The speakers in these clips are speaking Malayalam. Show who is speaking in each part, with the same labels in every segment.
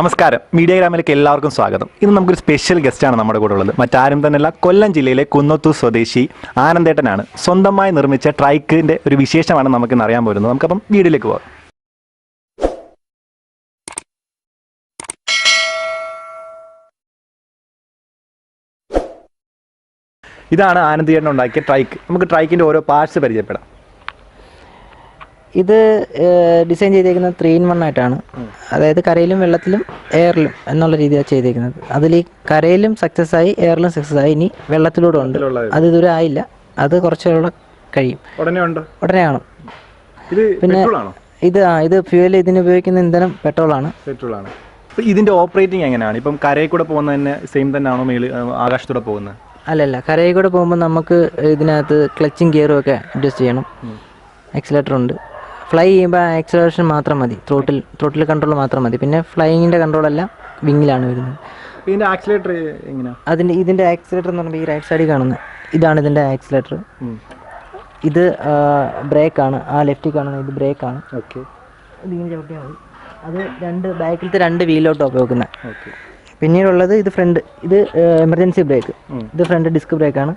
Speaker 1: നമസ്കാരം. മീഡിയ ഗ്രാമിലേക്ക് എല്ലാവർക്കും സ്വാഗതം. ഇന്ന് നമുക്കൊരു സ്പെഷ്യൽ ഗസ്റ്റാണ് നമ്മുടെ കൂടെ ഉള്ളത്. മറ്റാരും തന്നെയല്ല കൊല്ലം ജില്ലയിലെ കുന്നത്തൂർ സ്വദേശി ആനന്ദേട്ടനാണ്. സ്വന്തമായി നിർമ്മിച്ച ട്രൈക്കിന്റെ ഒരു വിശേഷമാണ് നമുക്ക് ഇന്ന് അറിയാൻ പോരുന്നത് നമുക്കപ്പം വീഡിയോയിലേക്ക് പോകാം. ഇതാണ് ആനന്ദേട്ടൻ ഉണ്ടാക്കിയ ട്രൈക്ക്. നമുക്ക് ട്രൈക്കിന്റെ ഓരോ പാർട്സ് പരിചയപ്പെടാം.
Speaker 2: ഇത് ഡിസൈൻ ചെയ്തേക്കുന്നത് ത്രീ ഇൻ വൺ ആയിട്ടാണ്. അതായത് കരയിലും വെള്ളത്തിലും എയറിലും എന്നുള്ള രീതിയാണ് ചെയ്തേക്കുന്നത്. അതിൽ ഈ കരയിലും സക്സസ് ആയി എയറിലും സക്സസ് ആയി ഇനി വെള്ളത്തിലൂടെ ഉണ്ട്. അത് ഇതുവരെ ആയില്ല. അത് കുറച്ചുകൂടെ കഴിയും.
Speaker 1: ഉടനെ ആണ്
Speaker 2: ഉടനെ
Speaker 1: ആണ്.
Speaker 2: ഇത് ആ ഇത് ഫ്യൂവൽ ഇതിന് ഉപയോഗിക്കുന്ന ഇന്ധനം
Speaker 1: പെട്രോൾ ആണ്. പെട്രോൾ ആണ്. ഇതിന്റെ ഓപ്പറേറ്റിംഗ് എങ്ങനെയാണ്? ഇപ്പം കരയിൽ കൂടെ പോകുന്ന തന്നെ സെയിം തന്നെയാണോ മേളിൽ ആകാശത്തൂടെ പോകുന്നത്?
Speaker 2: അല്ലല്ല കരയിൽ കൂടെ പോകുമ്പോൾ നമുക്ക് ഇതിനകത്ത് ക്ലച്ചിങ് ഗിയറും ഒക്കെ അഡ്ജസ്റ്റ് ചെയ്യണം. എക്സലേറ്റർ ഉണ്ട്. ഫ്ലൈ ചെയ്യുമ്പോൾ ആക്സലേഷൻ മാത്രം മതി. ത്രോട്ടിൽ ത്രോട്ടിൽ കൺട്രോൾ മാത്രം മതി. പിന്നെ ഫ്ലൈയിങ്ങിന്റെ കൺട്രോളെല്ലാം വിങ്ങിലാണ് വരുന്നത്.
Speaker 1: ഇതിന്റെ ആക്സിലേറ്റർ എങ്ങനെയാണ്
Speaker 2: അതിന്റെ ഇതിന്റെ ആക്സിലേറ്റർ എന്ന് പറയുമ്പോൾ ഈ റൈറ്റ് സൈഡിൽ കാണുന്നത് ഇതാണ് ഇതിന്റെ ആക്സിലേറ്റർ ഇത് ബ്രേക്കാണ് ആ ലെഫ്റ്റിൽ കാണുന്നത് ഇത് ബ്രേക്കാണ്
Speaker 1: ഓക്കെ
Speaker 2: ഇതിങ്ങനെ ചവിട്ടിയാൽ മതി. അത് രണ്ട് ബാക്കിലത്തെ രണ്ട് വീലോട്ടോ ഉപയോഗിക്കുന്നത്
Speaker 1: ഓക്കെ
Speaker 2: പിന്നീടുള്ളത് ഇത് ഫ്രണ്ട് ഇത് എമർജൻസി ബ്രേക്ക് ഇത് ഫ്രണ്ട് ഡിസ്ക് ബ്രേക്കാണ്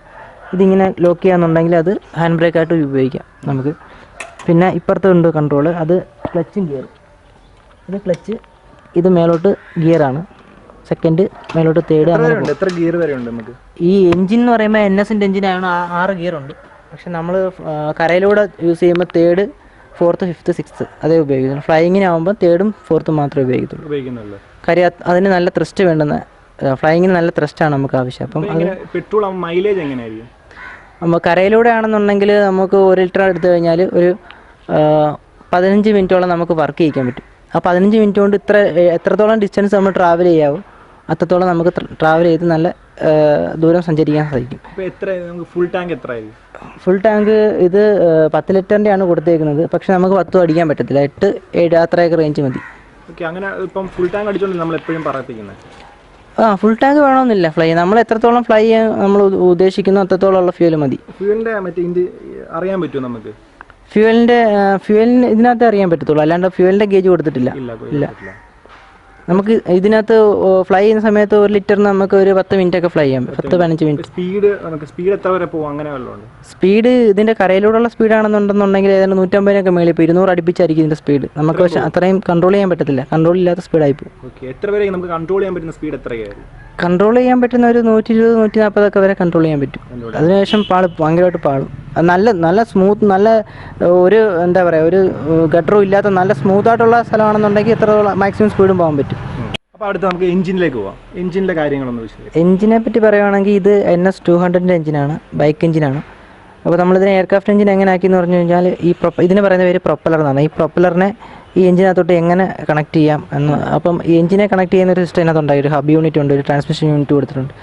Speaker 2: ഇതിങ്ങനെ ലോക്ക് ചെയ്യാന്നുണ്ടെങ്കിൽ അത് ഹാൻഡ് ബ്രേക്കായിട്ട് ഉപയോഗിക്കാം നമുക്ക്. പിന്നെ ഇപ്പുറത്തെ ഉണ്ട് കൺട്രോൾ അത് ക്ലച്ചും ഗിയർ ഇത് ക്ലച്ച് ഇത് മേലോട്ട് ഗിയറാണ് സെക്കൻഡ് മേലോട്ട് തേർഡ് അങ്ങനെ
Speaker 1: എത്ര ഗിയർ വരെ ഉണ്ട് നമുക്ക്?
Speaker 2: ഈ എഞ്ചിൻ എന്ന് പറയുമ്പോൾ എൻ എസിന്റെ എഞ്ചിനാണ് ആറ് ഗിയർ ഉണ്ട്. പക്ഷെ നമ്മൾ കരയിലൂടെ യൂസ് ചെയ്യുമ്പോൾ തേർഡ് ഫോർത്ത് ഫിഫ്ത്ത് സിക്സ്ത്ത് അതേ ഉപയോഗിക്കുന്നു. ഫ്ലൈയിങ്ങിനാവുമ്പോൾ തേർഡും ഫോർത്തും മാത്രമേ ഉപയോഗിക്കത്തുള്ളൂ. കാര്യം അത് അതിന് നല്ല ത്രസ്റ്റ് വേണ്ടുന്ന ഫ്ലൈയിങ്ങിന് നല്ല ത്രസ്റ്റാണ് നമുക്ക് ആവശ്യം. അപ്പം
Speaker 1: പെട്രോൾ മൈലേജ് എങ്ങനെയായിരിക്കും?
Speaker 2: നമ്മൾ കരയിലൂടെ ആണെന്നുണ്ടെങ്കിൽ നമുക്ക് ഒരു ലിറ്റർ എടുത്തു കഴിഞ്ഞാൽ ഒരു പതിനഞ്ച് മിനിറ്റോളം നമുക്ക് വർക്ക് ചെയ്യിക്കാൻ പറ്റും. ആ പതിനഞ്ച് മിനിറ്റ് കൊണ്ട് ഇത്ര എത്രത്തോളം ഡിസ്റ്റൻസ് നമ്മൾ ട്രാവൽ ചെയ്യാവും അത്രത്തോളം നമുക്ക് ട്രാവൽ ചെയ്ത് നല്ല ദൂരം സഞ്ചരിക്കാൻ സാധിക്കും.
Speaker 1: ഫുൾ ടാങ്ക് എത്ര
Speaker 2: ഫുൾ ടാങ്ക് ഇത് പത്ത് ലിറ്ററിന്റെ ആണ് കൊടുത്തേക്കുന്നത്. പക്ഷെ നമുക്ക് പത്തും അടിക്കാൻ പറ്റത്തില്ല. എട്ട് ഏഴ് അത്രയൊക്കെ റേഞ്ച് മതി.
Speaker 1: അങ്ങനെ ഇപ്പം ഫുൾ ടാങ്ക് നമ്മൾ എപ്പോഴും
Speaker 2: ആ ഫുൾ ടാങ്ക് വേണമെന്നില്ല ഫ്ലൈ നമ്മൾ എത്രത്തോളം ഫ്ലൈ ചെയ്യാൻ നമ്മൾ ഉദ്ദേശിക്കുന്നു അത്രത്തോളം ഉള്ള ഫ്യൂൽ മതി.
Speaker 1: ഫ്യൂലിന്റെ മറ്റേ അറിയാൻ പറ്റുമോ നമുക്ക്?
Speaker 2: ഫ്യൂവലിന്റെ ഫ്യൂവലിന് ഇതിനകത്ത് അറിയാൻ പറ്റത്തുള്ളൂ. അല്ലാണ്ട് ഫ്യൂവലിന്റെ ഗേജ് കൊടുത്തിട്ടില്ല.
Speaker 1: ഇല്ല.
Speaker 2: നമുക്ക് ഇതിനകത്ത് ഫ്ലൈ ചെയ്യുന്ന സമയത്ത് ഒരു ലിറ്ററിന് നമുക്ക് ഒരു പത്ത് മിനിറ്റ് ഒക്കെ ഫ്ലൈ ചെയ്യാം. പത്ത് പതിനഞ്ച് മിനിറ്റ്.
Speaker 1: സ്പീഡ് നമുക്ക് സ്പീഡ് എത്ര വരെ പോകും അങ്ങനെ
Speaker 2: സ്പീഡ് ഇതിന്റെ കരയിലൂടെയുള്ള സ്പീഡാണെന്നുണ്ടെന്നുണ്ടെങ്കിൽ ഏതാണ്ട് നൂറ്റമ്പതിനൊക്കെ മേളിൽ ഇപ്പോൾ ഇരുന്നൂറ് അടുപ്പിച്ചായിരിക്കും ഇതിന്റെ സ്പീഡ്. നമുക്ക് പക്ഷേ അത്രയും കൺട്രോൾ ചെയ്യാൻ പറ്റത്തില്ല. കൺട്രോൾ ഇല്ലാത്ത സ്പീഡായി പോകും
Speaker 1: എത്ര വരെ നമുക്ക് കൺട്രോൾ ചെയ്യാൻ പറ്റുന്ന സ്പീഡ് എത്രയായിരിക്കും?
Speaker 2: കൺട്രോൾ ചെയ്യാൻ പറ്റുന്ന ഒരു നൂറ്റി ഇരുപത് നൂറ്റി നാൽപ്പതൊക്കെ വരെ കൺട്രോൾ ചെയ്യാൻ പറ്റും. അതിനുശേഷം പാളും ഭയങ്കരമായിട്ട് പാളും. നല്ല നല്ല സ്മൂത്ത് നല്ല ഒരു എന്താ പറയുക ഒരു ഗട്ടറും ഇല്ലാത്ത നല്ല സ്മൂത്തായിട്ടുള്ള സ്ഥലമാണെന്നുണ്ടെങ്കിൽ എത്രത്തോളം മാക്സിമം സ്പീഡും പോകാൻ പറ്റും.
Speaker 1: അപ്പോൾ അടുത്ത് നമുക്ക് എഞ്ചിനിലേക്ക് പോവാം. എഞ്ചിനിലെ കാര്യങ്ങളൊന്ന്
Speaker 2: എഞ്ചിനെ പറ്റി പറയുവാണെങ്കിൽ ഇത് എൻ എസ് ടു ഹൺഡ്രഡിന്റെ എഞ്ചിനാണ് ബൈക്ക് എഞ്ചിനാണ്. അപ്പോൾ നമ്മളിതിനെ എയർക്രാഫ്റ്റ് എഞ്ചിൻ എങ്ങനെ ആക്കി എന്ന് പറഞ്ഞു കഴിഞ്ഞാൽ ഈ പ്രൊപ്പ ഇതിന് പറയുന്ന പേര് പ്രൊപ്പലർ എന്നാണ്. ഈ പ്രൊപ്പലറിനെ ഈ എഞ്ചിനകത്തോട്ട് എങ്ങനെ കണക്ട് ചെയ്യാം എന്ന് അപ്പം ഈ എഞ്ചിനെ കണക്ട് ചെയ്യുന്ന ഒരു സിസ്റ്റം ഇതിനകത്തുണ്ടായി. ഒരു ഹബ് യൂണിറ്റ് ഉണ്ട് ഒരു ട്രാൻസ്മിഷൻ യൂണിറ്റ് കൊടുത്തിട്ടുണ്ട്.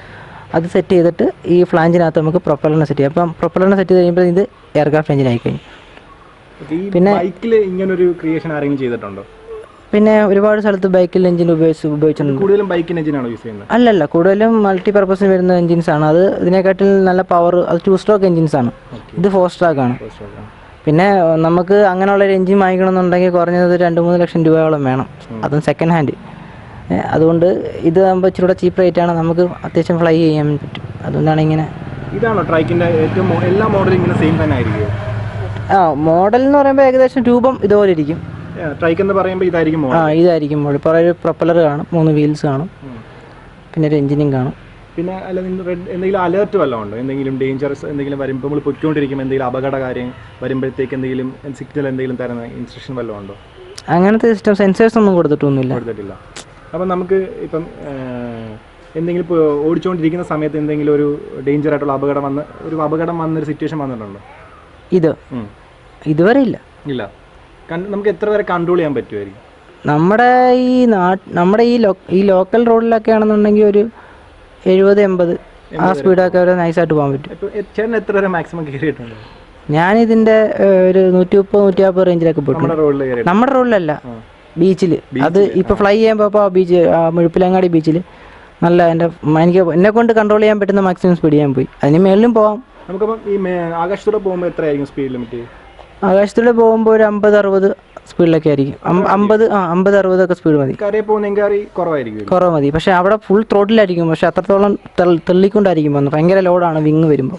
Speaker 2: അത് സെറ്റ് ചെയ്തിട്ട് ഈ ഫ്ലാഞ്ചിനകത്ത് നമുക്ക് പ്രൊപ്പലറിനെ സെറ്റ് ചെയ്യാം. അപ്പം പ്രൊപ്പലറിനെ സെറ്റ് ചെയ്ത് കഴിയുമ്പോൾ ഇത് എയർക്രാഫ്റ്റ് എഞ്ചിൻ ആയിക്കഴിഞ്ഞു. കഴിഞ്ഞു
Speaker 1: പിന്നെ ബൈക്കിൽ ഒരു ക്രിയേഷൻ ആരെങ്കിലും ചെയ്തിട്ടുണ്ടോ?
Speaker 2: പിന്നെ ഒരുപാട് സ്ഥലത്ത് ബൈക്കിൽ എഞ്ചിൻ ഉപയോഗിച്ച് ഉപയോഗിച്ചിട്ടുണ്ട്.
Speaker 1: കൂടുതലും ബൈക്കിന് എഞ്ചിനാണ് യൂസ് ചെയ്യുന്നത്?
Speaker 2: അല്ലല്ല കൂടുതലും മൾട്ടി പർപ്പസിന് വരുന്ന എഞ്ചിൻസ് ആണ്. അത് ഇതിനെക്കാട്ടിൽ നല്ല പവർ അത് ടു സ്ട്രോക്ക് എഞ്ചിൻസ് ആണ് ഇത് ഫോർ സ്ട്രോക്ക് ആണ്. പിന്നെ നമുക്ക് അങ്ങനെയുള്ള ഒരു എഞ്ചിൻ വാങ്ങിക്കണമെന്നുണ്ടെങ്കിൽ കുറഞ്ഞത് രണ്ട് മൂന്ന് ലക്ഷം രൂപയോളം വേണം. അതും സെക്കൻഡ് ഹാൻഡ് അതുകൊണ്ട് ഇത് ആകുമ്പോൾ ഇച്ചിരി കൂടെ ചീപ്പ് റേറ്റ് ആണ്. നമുക്ക് അത്യാവശ്യം ഫ്ലൈ ചെയ്യാൻ പറ്റും. അതുകൊണ്ടാണ് ഇങ്ങനെ.
Speaker 1: ഇതാണോ ട്രൈക്കിന്റെ ഏറ്റവും എല്ലാ മോഡലും ഇങ്ങനെ സെയിം തന്നെ ആയിരിക്കും
Speaker 2: ആ മോഡൽ എന്ന് പറയുമ്പോൾ ഏകദേശം രൂപം ഇതുപോലെ ഇരിക്കും.
Speaker 1: ട്രൈക്ക് എന്ന് പറയുമ്പോൾ ഇതായിരിക്കും
Speaker 2: ആ ഇതായിരിക്കും മോഡൽ ഇപ്പോൾ ഒരു പ്രൊപ്പലർ കാണും മൂന്ന് വീൽസ് കാണും. പിന്നെ ഒരു എഞ്ചിനും കാണും.
Speaker 1: പിന്നെ അല്ല റെഡ് എന്തെങ്കിലും അലേർട്ട് വല്ലതും ഉണ്ടോ? എന്തെങ്കിലും ഡേഞ്ചറസ് എന്തെങ്കിലും വരുമ്പോൾ നമ്മൾ പൊയ്ക്കൊണ്ടിരിക്കുമ്പോൾ എന്തെങ്കിലും അപകട കാര്യം വരുമ്പോഴത്തേക്ക് എന്തെങ്കിലും സിഗ്നൽ എന്തെങ്കിലും തരുന്ന ഇൻസ്ട്രക്ഷൻ വല്ലതും ഉണ്ടോ?
Speaker 2: അങ്ങനത്തെ സിസ്റ്റം സെൻസേഴ്സ് ഒന്നും കൊടുത്തിട്ടൊന്നുമില്ല.
Speaker 1: കൊടുത്തിട്ടില്ല. അപ്പം നമുക്ക് ഇപ്പം എന്തെങ്കിലും ഇപ്പോൾ ഓടിച്ചുകൊണ്ടിരിക്കുന്ന സമയത്ത് എന്തെങ്കിലും ഒരു ഡേഞ്ചർ ആയിട്ടുള്ള അപകടം വന്ന് ഒരു അപകടം വന്നൊരു സിറ്റുവേഷൻ വന്നിട്ടുണ്ടോ?
Speaker 2: ഇത്. ഇതുവരെ ഇല്ല.
Speaker 1: ഇല്ല. നമുക്ക് എത്ര വരെ കൺട്രോൾ ചെയ്യാൻ പറ്റുമായിരിക്കും?
Speaker 2: നമ്മുടെ ഈ നാട്ട് നമ്മുടെ ഈ ലോ ഈ ലോക്കൽ റോഡിലൊക്കെ ആണെന്നുണ്ടെങ്കിൽ ഒരു എഴുപത് എൺപത് ആ സ്പീഡൊക്കെ വരെ നൈസായിട്ട് പോകാൻ പറ്റും.
Speaker 1: എത്ര വരെ മാക്സിമം കയറിയിട്ടുണ്ട്
Speaker 2: ഞാൻ ഇതിന്റെ ഒരു നൂറ്റി മുപ്പത് നൂറ്റി നാൽപ്പത് റേഞ്ചിലൊക്കെ പോയിട്ടുണ്ട്.
Speaker 1: നമ്മുടെ
Speaker 2: റോഡിലല്ല ബീച്ചിൽ അത് ഇപ്പൊ ഫ്ലൈ ചെയ്യുമ്പോൾ ബീച്ച് മുഴുപ്പിലങ്ങാടി ബീച്ചിൽ നല്ല എന്റെ എനിക്ക് എന്നെ കൊണ്ട് കൺട്രോൾ ചെയ്യാൻ പറ്റുന്ന മാക്സിമം സ്പീഡ് ചെയ്യാൻ പോയി. അതിന് മേളിലും പോവാം.
Speaker 1: നമുക്കപ്പം ഈ ആകാശത്തൂടെ പോകുമ്പോൾ എത്രയായിരിക്കും സ്പീഡ് ലിമിറ്റ്
Speaker 2: ആകാശത്തൂടെ പോകുമ്പോൾ ഒരു അമ്പത് അറുപത് സ്പീഡിലൊക്കെ ആയിരിക്കും. അമ്പത് ആ അമ്പത് അറുപതൊക്കെ സ്പീഡ് മതി. കുറവ് മതി. പക്ഷെ അവിടെ ഫുൾ ത്രോട്ടിലായിരിക്കും പക്ഷെ അത്രത്തോളം തെള്ളിക്കൊണ്ടായിരിക്കും ഭയങ്കര ലോഡാണ് വിങ് വരുമ്പോൾ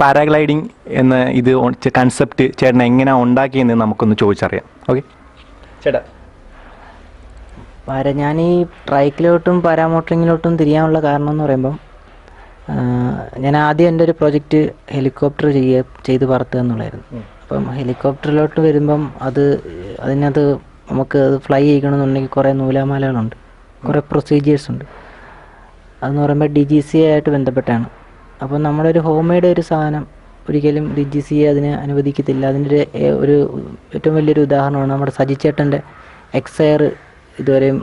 Speaker 1: മറ്റേ പാരാഗ്ലൈഡിങ് എന്ന ഇത് കൺസെപ്റ്റ് ചേട്ടൻ എങ്ങനെയാണ് ഉണ്ടാക്കിയെന്ന് നമുക്കൊന്ന് ചോദിച്ചറിയാം. ഓക്കെ ചേട്ടാ.
Speaker 2: പാര ഞാൻ ഈ ട്രൈക്കിലോട്ടും പാരാമോട്ടറിങ്ങിലോട്ടും തിരിയാനുള്ള കാരണം എന്ന് പറയുമ്പം ഞാൻ ആദ്യം എന്റെ ഒരു പ്രൊജക്റ്റ് ഹെലികോപ്റ്റർ ചെയ്യ ചെയ്ത് പറത്തുക എന്നുള്ളായിരുന്നു അപ്പം ഹെലികോപ്റ്ററിലോട്ട് വരുമ്പം അത് അതിനകത്ത് നമുക്ക് അത് ഫ്ലൈ ചെയ്യണമെന്നുണ്ടെങ്കിൽ കുറേ നൂലാമാലകളുണ്ട്. കുറേ പ്രൊസീജിയേഴ്സ് ഉണ്ട്. അതെന്ന് പറയുമ്പോൾ ഡി ജി സി ആയിട്ട് ബന്ധപ്പെട്ടാണ്. അപ്പോൾ നമ്മളൊരു ഒരു ഹോം മെയ്ഡ് ഒരു സാധനം ഒരിക്കലും ഡി ജി സി അതിന് അനുവദിക്കത്തില്ല. അതിന്റെ ഒരു ഏറ്റവും വലിയൊരു ഉദാഹരണമാണ് നമ്മുടെ സജിച്ചേട്ടന്റെ എക്സയർ ഇതുവരെയും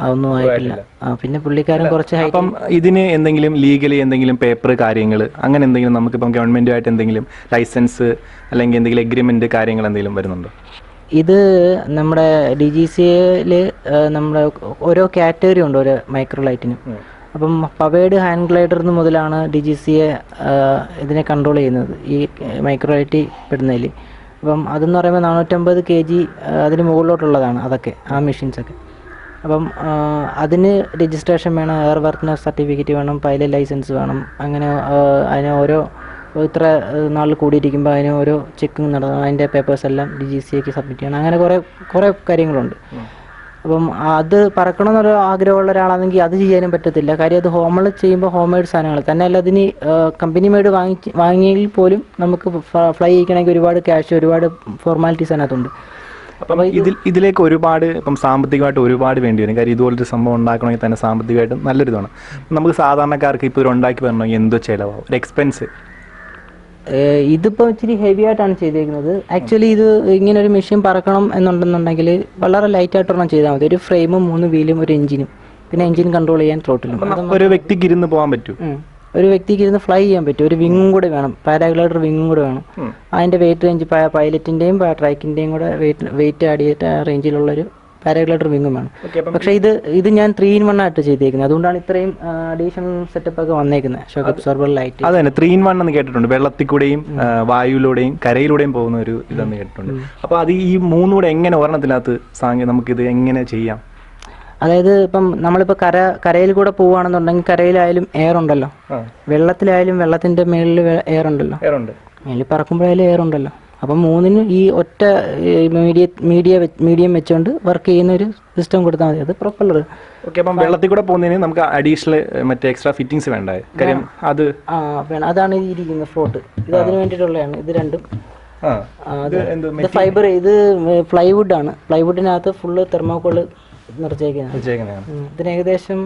Speaker 2: അതൊന്നും ആയിട്ടില്ല. ആ പിന്നെ പുള്ളിക്കാരൻ കുറച്ച്
Speaker 1: അപ്പം ഇതിന് എന്തെങ്കിലും ലീഗലി എന്തെങ്കിലും പേപ്പർ കാര്യങ്ങൾ അങ്ങനെ എന്തെങ്കിലും നമുക്ക് നമുക്കിപ്പം ഗവൺമെന്റുമായിട്ട് എന്തെങ്കിലും ലൈസൻസ് അല്ലെങ്കിൽ എന്തെങ്കിലും എഗ്രിമെന്റ് കാര്യങ്ങൾ എന്തെങ്കിലും വരുന്നുണ്ടോ?
Speaker 2: ഇത് നമ്മുടെ ഡി ജി സിയിൽ നമ്മുടെ ഓരോ കാറ്റഗറി ഉണ്ട് ഓരോ മൈക്രോലൈറ്റിനും അപ്പം പവേഡ് ഹാൻഡ് ഗ്ലൈഡർ മുതലാണ് ഡി ജി സിയെ ഇതിനെ കൺട്രോൾ ചെയ്യുന്നത് ഈ മൈക്രോ ഐ ടി പെടുന്നതിൽ അപ്പം അതെന്ന് പറയുമ്പോൾ നാനൂറ്റമ്പത് കെ ജി അതിന് മുകളിലോട്ടുള്ളതാണ് അതൊക്കെ ആ മെഷീൻസൊക്കെ. അപ്പം അതിന് രജിസ്ട്രേഷൻ വേണം എയർ വർക്കിനസ് സർട്ടിഫിക്കറ്റ് വേണം പൈലറ്റ് ലൈസൻസ് വേണം അങ്ങനെ അതിന് ഓരോ ഇത്ര നാൾ കൂടിയിരിക്കുമ്പോൾ അതിന് ഓരോ ചെക്കിങ് നടത്തണം അതിന്റെ പേപ്പേഴ്സ് എല്ലാം ഡി ജി സിക്ക് സബ്മിറ്റ് ചെയ്യണം അങ്ങനെ കുറേ കുറേ കാര്യങ്ങളുണ്ട്. അപ്പം അത് പറക്കണമെന്നൊരു ആഗ്രഹമുള്ള ഒരാളാണെങ്കിൽ അത് ചെയ്യാനും പറ്റത്തില്ല. കാര്യം അത് ഹോമിൽ ചെയ്യുമ്പോൾ ഹോം മെയ്ഡ് സാധനങ്ങൾ തന്നെ അല്ല അതിന് കമ്പനി മെയ്ഡ് വാങ്ങി വാങ്ങിയെങ്കിൽ പോലും നമുക്ക് ഫ്ലൈ ചെയ്യിക്കണമെങ്കിൽ ഒരുപാട് ക്യാഷ് ഒരുപാട് ഫോർമാലിറ്റീസ് അതിനകത്തുണ്ട്.
Speaker 1: അപ്പം ഇതിൽ ഇതിലേക്ക് ഒരുപാട് ഇപ്പം സാമ്പത്തികമായിട്ട് ഒരുപാട് വേണ്ടി വരും. കാര്യം ഇതുപോലൊരു സംഭവം ഉണ്ടാക്കണമെങ്കിൽ തന്നെ സാമ്പത്തികമായിട്ട് നല്ലൊരു ഇതാണ് നമുക്ക് സാധാരണക്കാർക്ക് ഇപ്പോൾ ഒരു ഉണ്ടാക്കി വരണമെങ്കിൽ എന്തോ ചിലവാകും. ഒരു എക്സ്പെൻസ്
Speaker 2: ഇതിപ്പോൾ ഇച്ചിരി ഹെവി ആയിട്ടാണ് ചെയ്തേക്കുന്നത്. ആക്ച്വലി ഇത് ഇങ്ങനെ ഒരു മെഷീൻ പറക്കണം എന്നുണ്ടെന്നുണ്ടെങ്കിൽ വളരെ ലൈറ്റ് ആയിട്ടൊരെണ്ണം ചെയ്താൽ മതി. ഒരു ഫ്രെയിമും മൂന്ന് വീലും ഒരു എഞ്ചിനും പിന്നെ എഞ്ചിൻ കൺട്രോൾ ചെയ്യാൻ ത്രോട്ടിലും
Speaker 1: ഒരു വ്യക്തിക്ക് ഇരുന്ന് പോകാൻ പറ്റും?
Speaker 2: ഒരു വ്യക്തിക്ക് ഇരുന്ന് ഫ്ലൈ ചെയ്യാൻ പറ്റും. ഒരു വിങ്ങും കൂടെ വേണം. പാരാഗ്ലൈഡർ വിങ്ങും കൂടെ വേണം. അതിന്റെ വെയിറ്റ് റേഞ്ച് പൈലറ്റിന്റെയും ട്രാക്കിന്റെയും കൂടെ വെയിറ്റ് വെയിറ്റ് ആഡ് ചെയ്തിട്ട് റേഞ്ചിലുള്ള റേഞ്ചിലുള്ളൊരു പാരാഗ്ലൈഡർ വിങ്ങും വേണം. പക്ഷെ ഇത് ഇത് ഞാൻ ത്രീ ഇൻ വൺ ആയിട്ട് ചെയ്തേക്കുന്നത്. അതുകൊണ്ടാണ് ഇത്രയും അഡീഷണൽ സെറ്റപ്പ് ഒക്കെ വന്നേക്കുന്നത്. ഷോക്ക് അബ്സോർബർ ലൈറ്റ്
Speaker 1: അത് തന്നെ ത്രീ ഇൻ വൺ എന്ന് കേട്ടിട്ടുണ്ട്. വെള്ളത്തിൽ കൂടെയും ആ, വായുവിലൂടെയും കരയിലൂടെയും പോകുന്ന ഒരു ഇതെന്ന് കേട്ടിട്ടുണ്ട്. അപ്പോൾ അത് ഈ മൂന്നുകൂടെ എങ്ങനെ ഒരെണ്ണത്തിനകത്ത് സാങ്കേതിക നമുക്കിത് എങ്ങനെ ചെയ്യാം?
Speaker 2: അതായത് ഇപ്പം നമ്മളിപ്പോൾ കര കരയിൽ കൂടെ പോവുകയാണെന്നുണ്ടെങ്കിൽ കരയിലായാലും എയർ ഉണ്ടല്ലോ. വെള്ളത്തിലായാലും വെള്ളത്തിന്റെ മേളിൽ എയർ ഉണ്ടല്ലോ. മേളിൽ പറക്കുമ്പോഴായാലും എയർ ഉണ്ടല്ലോ. അപ്പം മൂന്നിനും ഈ ഒറ്റ മീഡിയ മീഡിയ മീഡിയം വെച്ചുകൊണ്ട് വർക്ക് ചെയ്യുന്ന ഒരു സിസ്റ്റം കൊടുത്താൽ മതി. അത് പ്രൊപ്പല്ലർ
Speaker 1: ഓക്കെ അപ്പം വെള്ളത്തിൽ കൂടെ പോകുന്നതിന് നമുക്ക് അഡീഷണൽ മറ്റേ എക്സ്ട്രാ ഫിറ്റിംഗ്സ് വേണ്ട കാര്യം അത്
Speaker 2: ആ വേണം. അതാണ് ഈ ഇരിക്കുന്ന ഫ്ലോട്ട് ഇത് അതിന് വേണ്ടിയിട്ടുള്ളതാണ്. ഇത് രണ്ടും.
Speaker 1: ഇത്
Speaker 2: ഫൈബർ ഇത് ഫ്ലൈവുഡ് ആണ്. ഫ്ലൈവുഡിനകത്ത് ഫുള്ള് തെർമോക്കോൾ നിറച്ചേക്കുന്നതാണ്. ഇതിന് ഏകദേശം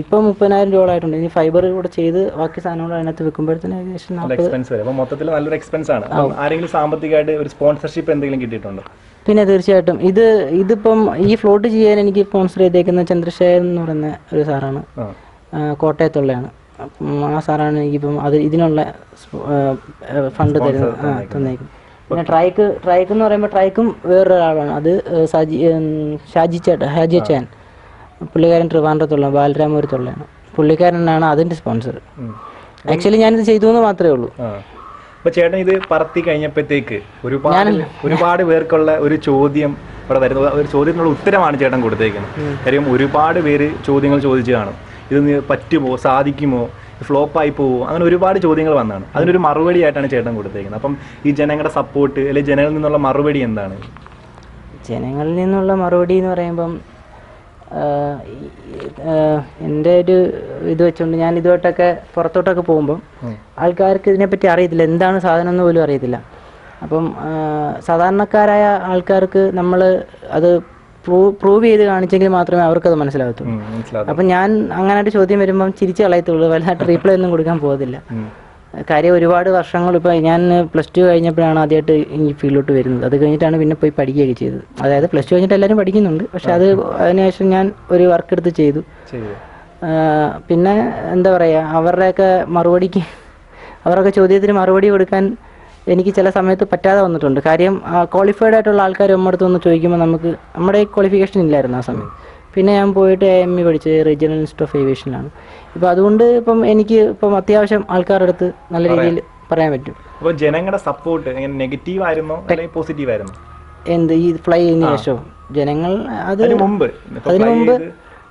Speaker 2: ഇപ്പം മുപ്പതിനായിരം രൂപ ആയിട്ടുണ്ട്. ഇനി ഫൈബർ കൂടെ ചെയ്ത് ബാക്കി സാധനങ്ങൾ അതിനകത്ത് വെക്കുമ്പോഴത്തേന് ഏകദേശം
Speaker 1: എക്സ്പെൻസ് വരും. അപ്പോൾ മൊത്തത്തിൽ നല്ലൊരു എക്സ്പെൻസ് ആണ്. ആരെങ്കിലും സാമ്പത്തികമായിട്ട് ഒരു സ്പോൺസർഷിപ്പ് എന്തെങ്കിലും കിട്ടിയിട്ടുണ്ടോ?
Speaker 2: പിന്നെ തീർച്ചയായിട്ടും ഇത് ഇതിപ്പം ഈ ഫ്ലോട്ട് ചെയ്യാൻ എനിക്ക് സ്പോൺസർ ചെയ്തേക്കുന്ന ചന്ദ്രശേഖരൻ എന്ന് പറയുന്ന ഒരു സാറാണ്.
Speaker 1: കോട്ടയത്തുള്ളയാണ്
Speaker 2: ആ, അപ്പം ആ സാറാണ് എനിക്കിപ്പം അത് ഇതിനുള്ള ഫണ്ട് തരുന്നത്. തന്നേക്കും പിന്നെ ട്രൈക്ക് ട്രൈക്ക് എന്ന് പറയുമ്പോൾ ട്രൈക്കും വേറൊരാളാണ്. അത് സജി ഷാജി ചേട്ടൻ ഹാജി അച്ചാൻ പുള്ളിക്കാരൻ ട്രിവാൻഡ്രത്തുള്ള ബാലരാമപുരത്തുള്ളതാണ് പുള്ളിക്കാരനാണ് അതിന്റെ സ്പോൺസർ. ആക്ച്വലി ഞാനിത് ചെയ്തു എന്ന് മാത്രമേ ഉള്ളൂ.
Speaker 1: അപ്പൊ ചേട്ടൻ ഇത് പറത്തി കഴിഞ്ഞപ്പോഴത്തേക്ക് ഒരുപാട് ഒരുപാട് പേർക്കുള്ള ഒരു ചോദ്യം ഇവിടെ വരുന്നത്. ഒരു ചോദ്യത്തിനുള്ള ഉത്തരമാണ് ചേട്ടൻ കൊടുത്തേക്കുന്നത്. കാര്യം ഒരുപാട് പേര് ചോദ്യങ്ങൾ ചോദിച്ചു കാണും. ഇത് പറ്റുമോ? സാധിക്കുമോ? ഫ്ലോപ്പ് ആയി പോവോ? അങ്ങനെ ഒരുപാട് ചോദ്യങ്ങൾ വന്നാണ്. അതിനൊരു മറുപടി ആയിട്ടാണ് ചേട്ടൻ കൊടുത്തേക്കുന്നത്. അപ്പം ഈ ജനങ്ങളുടെ സപ്പോർട്ട് അല്ലെങ്കിൽ ജനങ്ങളിൽ നിന്നുള്ള മറുപടി എന്താണ്?
Speaker 2: ജനങ്ങളിൽ നിന്നുള്ള മറുപടി എന്ന് പറയുമ്പം എന്റെ ഒരു ഇത് വെച്ചുകൊണ്ട് ഞാൻ ഇതുമായിട്ടൊക്കെ പുറത്തോട്ടൊക്കെ പോകുമ്പം ആൾക്കാർക്ക് ഇതിനെപ്പറ്റി അറിയത്തില്ല. എന്താണ് സാധനം എന്ന് പോലും അറിയത്തില്ല. അപ്പം സാധാരണക്കാരായ ആൾക്കാർക്ക് നമ്മൾ അത് പ്രൂവ് പ്രൂവ് ചെയ്ത് കാണിച്ചെങ്കിൽ മാത്രമേ അവർക്കത് മനസ്സിലാകത്തുള്ളൂ.
Speaker 1: ഉം,
Speaker 2: അപ്പം ഞാൻ അങ്ങനെ ഒരു ചോദ്യം വരുമ്പം ചിരിച്ചു കളയത്തുള്ളൂ. വലുതായിട്ട് റീപ്ലൈ ഒന്നും കൊടുക്കാൻ പോകത്തില്ല. കാര്യം ഒരുപാട് വർഷങ്ങൾ ഇപ്പോൾ ഞാൻ പ്ലസ് ടു കഴിഞ്ഞപ്പോഴാണ് ആദ്യമായിട്ട് ഈ ഫീൽഡിലോട്ട് വരുന്നത്. അത് കഴിഞ്ഞിട്ടാണ് പിന്നെ പോയി പഠിക്കുകയൊക്കെ ചെയ്തത്. അതായത് പ്ലസ് ടു കഴിഞ്ഞിട്ട് എല്ലാവരും പഠിക്കുന്നുണ്ട്. പക്ഷെ അത് അതിനുശേഷം ഞാൻ ഒരു വർക്ക് എടുത്ത് ചെയ്തു. പിന്നെ എന്താ പറയുക അവരുടെയൊക്കെ മറുപടിക്ക് അവരൊക്കെ ചോദ്യത്തിന് മറുപടി കൊടുക്കാൻ എനിക്ക് ചില സമയത്ത് പറ്റാതെ വന്നിട്ടുണ്ട്. കാര്യം ക്വാളിഫൈഡ് ആയിട്ടുള്ള ആൾക്കാർ നമ്മുടെ അടുത്ത് വന്ന് ചോദിക്കുമ്പോൾ നമുക്ക് നമ്മുടെ ക്വാളിഫിക്കേഷൻ ഇല്ലായിരുന്നു ആ സമയം. പിന്നെ ഞാൻ പോയിട്ട് എം ഇ പഠിച്ചത് റീജിയണൽ ഇൻസ്റ്റിറ്റ്യൂട്ട് ഓഫ് ഏവിയേഷനിലാണ് ഇപ്പം അതുകൊണ്ട് ഇപ്പം എനിക്ക് ഇപ്പം അത്യാവശ്യം ആൾക്കാരുടെ അടുത്ത് നല്ല രീതിയിൽ പറയാൻ പറ്റും.
Speaker 1: അപ്പോൾ ജനങ്ങളുടെ സപ്പോർട്ട് എങ്ങനെ നെഗറ്റീവ് ആയിരുന്നോ അല്ലെങ്കിൽ പോസിറ്റീവ് ആയിരുന്നോ?
Speaker 2: എന്ത് ഈ ഫ്ലൈ ചെയ്യുന്ന ശേഷം? ജനങ്ങൾ അത്
Speaker 1: മുമ്പ്
Speaker 2: അതിന് മുമ്പ്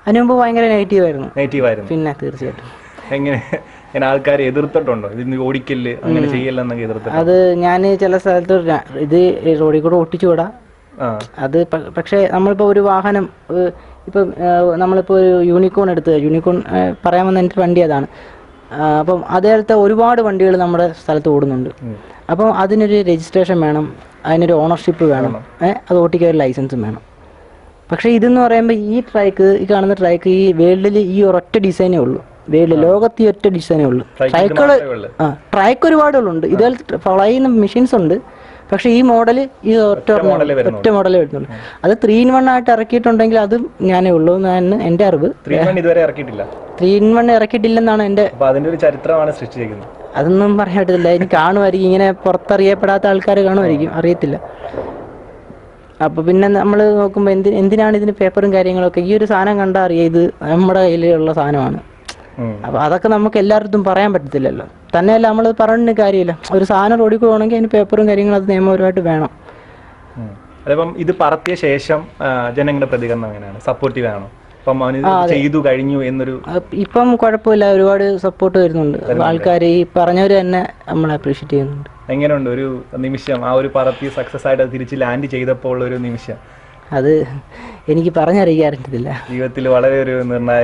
Speaker 2: അതിന് മുമ്പ് ഭയങ്കര നെഗറ്റീവ് ആയിരുന്നു.
Speaker 1: നെഗറ്റീവ് ആയിരുന്നു.
Speaker 2: പിന്നെ തീർച്ചയായിട്ടും.
Speaker 1: എങ്ങനെ? ഞാൻ ആൾക്കാരെ എതിർത്തിട്ടുണ്ടോ? ഇത് ഓടിക്കൽ അങ്ങനെ ചെയ്യല്ലെന്നൊക്കെ എതിർത്തിട്ട്
Speaker 2: അത് ഞാൻ ചില സ്ഥലത്ത് ഇത് റോഡിൽ കൂടെ ഓട്ടിച്ചു
Speaker 1: വിടാം.
Speaker 2: അത് പക്ഷേ നമ്മളിപ്പോൾ ഒരു വാഹനം ഇപ്പം നമ്മളിപ്പോൾ ഒരു യൂണിക്കോൺ എടുത്ത് യൂണിക്കോൺ പറയാൻ വന്ന എന്റെ വണ്ടി അതാണ്. അപ്പം അതേപോലത്തെ ഒരുപാട് വണ്ടികൾ നമ്മുടെ സ്ഥലത്ത് ഓടുന്നുണ്ട്. അപ്പം അതിനൊരു രജിസ്ട്രേഷൻ വേണം അതിനൊരു ഓണർഷിപ്പ് വേണം അത് ഓട്ടിക്കാൻ ഒരു ലൈസൻസും വേണം. പക്ഷേ ഇതെന്ന് പറയുമ്പോൾ ഈ ട്രൈക്ക് ഈ കാണുന്ന ട്രൈക്ക് ഈ വേൾഡിൽ ഈ ഒരൊറ്റ ഡിസൈനേ ഉള്ളൂ. വേൾഡ് ലോകത്ത് ഈ ഒറ്റ ഡിസൈനേ ഉള്ളൂ. ട്രൈക്കുകൾ ആ ട്രൈക്ക് ഒരുപാടുകളുണ്ട് ഇതുപോലെ ഫ്ലൈ ചെയ്യുന്ന മെഷീൻസ് ഉണ്ട്. പക്ഷേ ഈ മോഡൽ ഈ ഒറ്റ. ഒറ്റ മോഡലേ വരുന്നുള്ളൂ. അത് ത്രീ ഇൻ വൺ ആയിട്ട് ഇറക്കിയിട്ടുണ്ടെങ്കിൽ അത് ഞാനേ ഉള്ളൂ എന്നാണ് എന്റെ അറിവ്.
Speaker 1: ഇതുവരെ ഇറക്കിയിട്ടില്ല.
Speaker 2: ത്രീ ഇൻ വൺ ഇറക്കിയിട്ടില്ലെന്നാണ്
Speaker 1: എന്റെ അതിന്റെ ഒരു ചരിത്രമാണ് സൃഷ്ടിച്ചിരിക്കുന്നത്.
Speaker 2: അതൊന്നും പറയാൻ പറ്റത്തില്ല. ഇനി കാണുമായിരിക്കും. ഇങ്ങനെ പുറത്തറിയപ്പെടാത്ത ആൾക്കാർ കാണുമായിരിക്കും. അറിയത്തില്ല. അപ്പോൾ പിന്നെ നമ്മൾ നോക്കുമ്പോൾ എന്തി എന്തിനാണ് ഇതിന് പേപ്പറും കാര്യങ്ങളൊക്കെ? ഈ ഒരു സാധനം കണ്ടാൽ അറിയാം. ഇത് നമ്മുടെ കയ്യിലുള്ള സാധനമാണ്.
Speaker 1: അപ്പൊ
Speaker 2: അപ്പോൾ അതൊക്കെ നമുക്ക് എല്ലായിടത്തും പറയാൻ പറ്റത്തില്ലല്ലോ. തന്നെയല്ല നമ്മൾ പറഞ്ഞ കാര്യമില്ല. ഒരു സാധനം റോഡിൽ പോകണമെങ്കിൽ അതിന് പേപ്പറും കാര്യങ്ങളും അത് നിയമപരമായിട്ട് വേണം.
Speaker 1: അതിപ്പം ഇത് പറത്തിയ ശേഷം ജനങ്ങളുടെ പ്രതികരണം എങ്ങനെയാണ്? സപ്പോർട്ടീവ് ആണോ ചെയ്തു കഴിഞ്ഞു എന്നൊരു
Speaker 2: ഇപ്പം കുഴപ്പമില്ല. ഒരുപാട് സപ്പോർട്ട് വരുന്നുണ്ട്. ആൾക്കാർ ഈ പറഞ്ഞവർ തന്നെ നമ്മൾ അപ്രീഷിയേറ്റ് ചെയ്യുന്നുണ്ട്.
Speaker 1: എങ്ങനെയുണ്ട്? ഒരു നിമിഷം ആ ഒരു പറത്തി സക്സസ് ആയിട്ട് തിരിച്ച് ലാൻഡ് ചെയ്തപ്പോൾ ഒരു നിമിഷം.
Speaker 2: അത് എനിക്ക് പറഞ്ഞറിയിക്കാറില്ല
Speaker 1: ജീവിതത്തിൽ വളരെ ഒരു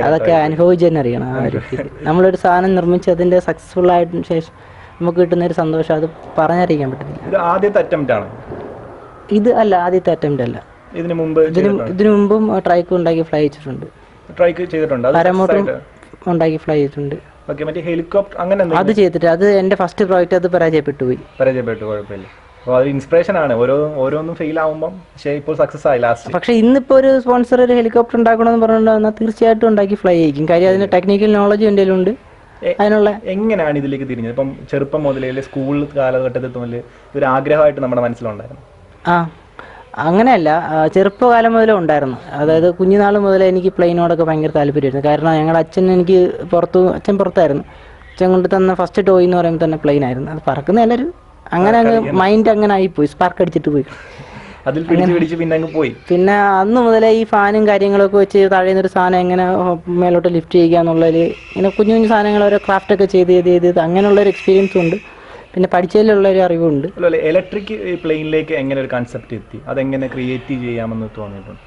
Speaker 2: അതൊക്കെ അനുഭവിച്ചു തന്നെ അറിയണം ആ ഒരു. നമ്മളൊരു സാധനം നിർമ്മിച്ച് അതിന്റെ സക്സസ്ഫുൾ ആയതിനു ശേഷം നമുക്ക് കിട്ടുന്ന ഒരു സന്തോഷം അത് പറഞ്ഞറിയിക്കാൻ പറ്റത്തില്ല.
Speaker 1: ഇത് ആദ്യത്തെ അറ്റംപ്റ്റ് ആണ്.
Speaker 2: ഇത് അല്ല ആദ്യത്തെ അറ്റംപ്റ്റ് അല്ല.
Speaker 1: ഇതിനു മുമ്പ്
Speaker 2: ഇതിന് ഇതിനു മുമ്പും ട്രൈക്ക് ഉണ്ടാക്കി ഫ്ലൈ ചെയ്തിട്ടുണ്ട്.
Speaker 1: ട്രൈക്ക് ചെയ്തിട്ടുണ്ട്?
Speaker 2: പാരമോട്ടറും ഉണ്ടാക്കി ഫ്ലൈ ചെയ്തിട്ടുണ്ട്.
Speaker 1: മറ്റേ ഹെലികോപ്റ്റർ അങ്ങനെ
Speaker 2: അത് ചെയ്തിട്ട് അത് എന്റെ ഫസ്റ്റ് പ്രോജക്റ്റ് അത് പരാജയപ്പെട്ടു പോയി.
Speaker 1: പരാജയപ്പെട്ടു കുഴപ്പമില്ല. അപ്പോൾ അത് ഇൻസ്പിറേഷൻ ആണ്. ഓരോ ഓരോന്നും ഫെയിൽ ആവുമ്പോൾ പക്ഷേ ഇപ്പോൾ സക്സസ് ആയി ലാസ്റ്റ്
Speaker 2: പക്ഷേ ഇന്നിപ്പോ ഒരു സ്പോൺസർ ഒരു ഹെലികോപ്റ്റർ ഉണ്ടാക്കണമെന്ന് പറഞ്ഞിട്ട് വന്നാൽ തീർച്ചയായിട്ടും ഉണ്ടാക്കി ഫ്ലൈ ആയിരിക്കും. കാര്യം അതിന് ടെക്നിക്കൽ നോളജ് എന്തെങ്കിലും
Speaker 1: ഉണ്ട്
Speaker 2: അതിനുള്ള
Speaker 1: എങ്ങനെയാണ് ഇതിലേക്ക് തിരിഞ്ഞത്? ഇപ്പം ചെറുപ്പം മുതലേ സ്കൂൾ കാലഘട്ടത്തിൽ മുതൽ ഒരു ആഗ്രഹമായിട്ട് നമ്മുടെ മനസ്സിലുണ്ടായിരുന്നു?
Speaker 2: ആ അങ്ങനെയല്ല. ചെറുപ്പകാലം മുതലേ ഉണ്ടായിരുന്നു. അതായത് കുഞ്ഞുനാൾ മുതലേ എനിക്ക് പ്ലെയിനോടൊക്കെ ഭയങ്കര താല്പര്യമായിരുന്നു. കാരണം ഞങ്ങളുടെ അച്ഛൻ എനിക്ക് പുറത്തു അച്ഛൻ പുറത്തായിരുന്നു. അച്ഛൻ കൊണ്ട് തന്ന ഫസ്റ്റ് ടോയ് എന്ന് പറയുമ്പോൾ തന്നെ പ്ലെയിൻ ആയിരുന്നു. അത് പറക്കുന്ന എല്ലാവരും അങ്ങനെ അങ്ങ് മൈൻഡ് അങ്ങനെ ആയി പോയി സ്പാർക്ക് അടിച്ചിട്ട് പോയി.
Speaker 1: അതിൽ പിടിച്ച് പിടിച്ച് പിന്നെ അങ്ങ് പോയി.
Speaker 2: പിന്നെ അന്ന് മുതലേ ഈ ഫാനും കാര്യങ്ങളൊക്കെ വെച്ച് താഴെ ഒരു സാധനം എങ്ങനെ മേലോട്ട് ലിഫ്റ്റ് ചെയ്യുക എന്നുള്ളതിൽ ഇങ്ങനെ കുഞ്ഞു കുഞ്ഞു സാധനങ്ങൾ ഓരോ ക്രാഫ്റ്റ് ഒക്കെ ചെയ്ത് ചെയ്ത് ചെയ്ത് അങ്ങനെയുള്ള ഒരു എക്സ്പീരിയൻസ് ഉണ്ട്. പിന്നെ പഠിച്ചതിലുള്ള ഒരു അറിവുണ്ട്.
Speaker 1: ഇലക്ട്രിക് പ്ലെയിനിലേക്ക് എങ്ങനെ ഒരു കൺസെപ്റ്റ് എത്തി? അതെങ്ങനെ ക്രിയേറ്റ് ചെയ്യാമെന്ന് തോന്നിയിട്ടുണ്ട്?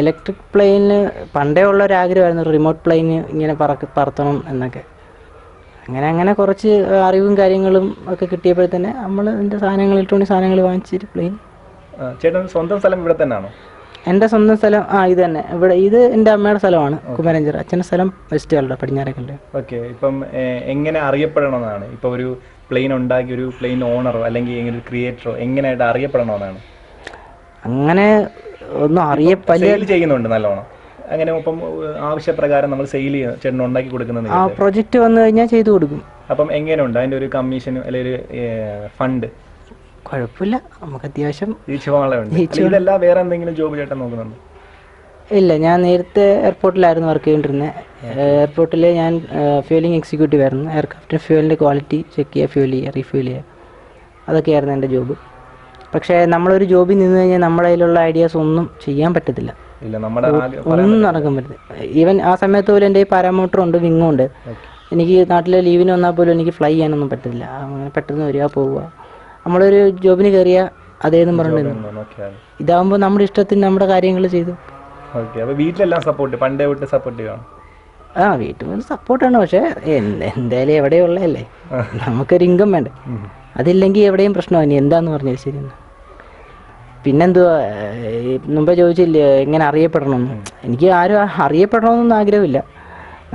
Speaker 2: ഇലക്ട്രിക് പ്ലെയിനിന് പണ്ടേ ഉള്ള ഒരു ആഗ്രഹമായിരുന്നു റിമോട്ട് പ്ലെയിന് ഇങ്ങനെ പറത്തണം എന്നൊക്കെ. അങ്ങനെ അങ്ങനെ കുറച്ച് അറിവും കാര്യങ്ങളും ഒക്കെ കിട്ടിയപ്പോൾ തന്നെ നമ്മൾ എന്റെ സാധനങ്ങൾ ഇലക്ട്രോണിക് സാധനങ്ങൾ വാങ്ങിച്ചിട്ട് പ്ലെയിൻ
Speaker 1: ചേട്ടൻ സ്വന്തം സ്ഥലം ഇവിടെ തന്നെയാണോ?
Speaker 2: എന്റെ സ്വന്തം സ്ഥലം ആ ഇത് തന്നെ. ഇവിടെ ഇത് എന്റെ അമ്മയുടെ സ്ഥലമാണ് കുമരഞ്ചിറ. അച്ഛന്റെ സ്ഥലം വെസ്റ്റ് കാലയുടെ പടിഞ്ഞാറേക്കല്ലേ.
Speaker 1: ഓക്കെ ഇപ്പം എങ്ങനെ അറിയപ്പെടണമെന്നാണ്? ഇപ്പോൾ ഒരു പ്ലെയിൻ ഉണ്ടാക്കി ഒരു പ്ലെയിൻ ഓണറോ അല്ലെങ്കിൽ ഒരു ക്രിയേറ്ററോ എങ്ങനെയായിട്ട് അറിയപ്പെടണമെന്നാണ്?
Speaker 2: അങ്ങനെ ഒന്നും
Speaker 1: അറിയപ്പെടുന്നുണ്ട് ചെയ്യുന്നുണ്ട് നല്ലോണം. അങ്ങനെ ആവശ്യപ്രകാരം നമ്മൾ സെയിൽ ചെയ്യുന്ന ചേട്ടൻ ഉണ്ടാക്കി കൊടുക്കുന്നത്
Speaker 2: ആ പ്രൊജക്റ്റ് വന്നു കഴിഞ്ഞാൽ ചെയ്തു കൊടുക്കും.
Speaker 1: അപ്പം എങ്ങനെയുണ്ട്? അതിന്റെ ഒരു കമ്മീഷൻ അല്ലെങ്കിൽ ഒരു ഫണ്ട്
Speaker 2: കുഴപ്പമില്ല. നമുക്ക് അത്യാവശ്യം
Speaker 1: ഇതല്ല വേറെ എന്തെങ്കിലും ജോബ് ചേട്ടൻ നോക്കുന്നുണ്ട്?
Speaker 2: ഇല്ല ഞാൻ നേരത്തെ എയർപോർട്ടിലായിരുന്നു വർക്ക് ചെയ്തിരുന്നത് എയർപോർട്ടിൽ ഞാൻ ഫ്യൂലിംഗ് എക്സിക്യൂട്ടീവ് ആയിരുന്നു. എയർക്രാഫ്റ്റിന് ഫ്യൂലിന്റെ ക്വാളിറ്റി ചെക്ക് ചെയ്യുക ഫ്യൂൽ ചെയ്യുക റീഫ്യൂൽ ചെയ്യുക അതൊക്കെയായിരുന്നു എന്റെ ജോബ് പക്ഷേ നമ്മളൊരു ജോബിൽ നിന്ന് കഴിഞ്ഞാൽ നമ്മുടെ കയ്യിലുള്ള ഐഡിയാസ് ഒന്നും ചെയ്യാൻ പറ്റത്തില്ല.
Speaker 1: ഇല്ല നമ്മുടെ
Speaker 2: ഒന്നും നടക്കാൻ പറ്റില്ല. ഈവൻ ആ സമയത്ത് പോലും എന്റെ പാരാമോട്ടർ ഉണ്ട് വിങ്ങും ഉണ്ട്. എനിക്ക് നാട്ടിലെ ലീവിന് വന്നാൽ പോലും എനിക്ക് ഫ്ലൈ ചെയ്യാനൊന്നും പറ്റില്ല അങ്ങനെ പെട്ടെന്ന് വരിക പോവുക. നമ്മളൊരു ജോബിന് കയറിയ അതേന്നും പറഞ്ഞിരുന്നു.
Speaker 1: ഇതാവുമ്പോ
Speaker 2: ഇതാകുമ്പോൾ നമ്മുടെ ഇഷ്ടത്തിന് നമ്മുടെ കാര്യങ്ങൾ ചെയ്തു.
Speaker 1: വീട്ടിലെല്ലാം സപ്പോർട്ട് പണ്ടേ വിട്ട് സപ്പോർട്ട്
Speaker 2: ആ വീട്ടിൽ നിന്ന് സപ്പോർട്ടാണ് പക്ഷേ എന്ത് എന്തായാലും എവിടെയുള്ളതല്ലേ? നമുക്കൊരു ഇൻകം വേണ്ടേ? അതില്ലെങ്കിൽ എവിടെയും പ്രശ്നമാണ് എന്താന്ന് പറഞ്ഞാൽ ശരി. പിന്നെന്തുവാ മുമ്പേ ചോദിച്ചില്ലേ എങ്ങനെ അറിയപ്പെടണമെന്ന് എനിക്ക് ആരും അറിയപ്പെടണമെന്നൊന്നും ആഗ്രഹമില്ല.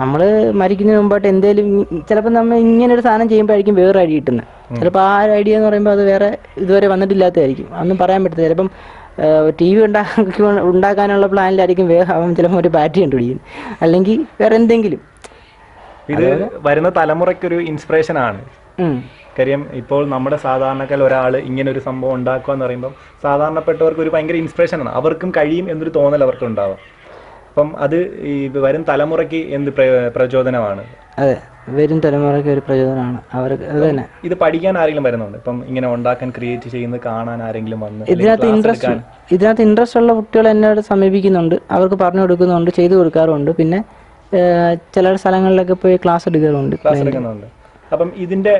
Speaker 2: നമ്മൾ മരിക്കുന്നതിന് മുമ്പായിട്ട് എന്തേലും ചിലപ്പോൾ നമ്മൾ ഇങ്ങനെ ഒരു സാധനം ചെയ്യുമ്പോഴായിരിക്കും വേറെ ഐഡിയ കിട്ടുന്നത് ചിലപ്പോൾ ആ ഒരു ഐഡിയ എന്ന് പറയുമ്പോൾ അത് വേറെ ഇതുവരെ വന്നിട്ടില്ലാത്തതായിരിക്കും. ഒന്നും പറയാൻ പറ്റില്ല ചിലപ്പം ടി വി ഉണ്ടാക്കി ഉണ്ടാക്കാനുള്ള പ്ലാനിലായിരിക്കും അവൻ ചിലപ്പോൾ ഒരു ബാറ്ററി കണ്ടുപിടിക്കും അല്ലെങ്കിൽ വേറെ എന്തെങ്കിലും.
Speaker 1: ഇത് വരുന്ന തലമുറയ്ക്ക് ഒരു ഇൻസ്പിറേഷൻ ആണ്. കാര്യം ഇപ്പോൾ നമ്മുടെ സാധാരണക്കാൽ ഒരാൾ ഇങ്ങനെ ഒരു സംഭവം ഉണ്ടാക്കുക എന്ന് പറയുമ്പോൾ സാധാരണപ്പെട്ടവർക്ക് ഒരു ഭയങ്കര ഇൻസ്പിറേഷൻ ആണ്. അവർക്കും കഴിയും എന്നൊരു തോന്നൽ അവർക്ക് ഉണ്ടാവാം അപ്പം അത് ഈ വരും തലമുറയ്ക്ക് എന്ത് പ്ര- പ്രചോദനമാണ്?
Speaker 2: അതെ. വരും തലമുറയ്ക്ക് ഒരു പ്രചോദനമാണ്. അവർക്ക് അത് തന്നെ.
Speaker 1: ഇത് പഠിക്കാൻ ആരെങ്കിലും വരുന്നുണ്ട്? ഇപ്പം ഇങ്ങനെ ഉണ്ടാക്കാൻ ക്രിയേറ്റ് ചെയ്യുന്നത് കാണാൻ ആരെങ്കിലും വന്ന്?
Speaker 2: ഇതിനകത്ത് ഇൻട്രസ്റ്റ് ഇതിനകത്ത് ഇൻട്രസ്റ്റ് ഉള്ള കുട്ടികൾ എന്നോട് സമീപിക്കുന്നുണ്ട്. അവർക്ക് പറഞ്ഞു കൊടുക്കുന്നുണ്ട് ചെയ്തു കൊടുക്കാറുണ്ട് പിന്നെ ചില സ്ഥലങ്ങളിലൊക്കെ പോയി ക്ലാസ് എടുക്കാറുണ്ട്
Speaker 1: ക്ലാസ് എടുക്കുന്നുണ്ട്. അപ്പം ഇതിന്റെ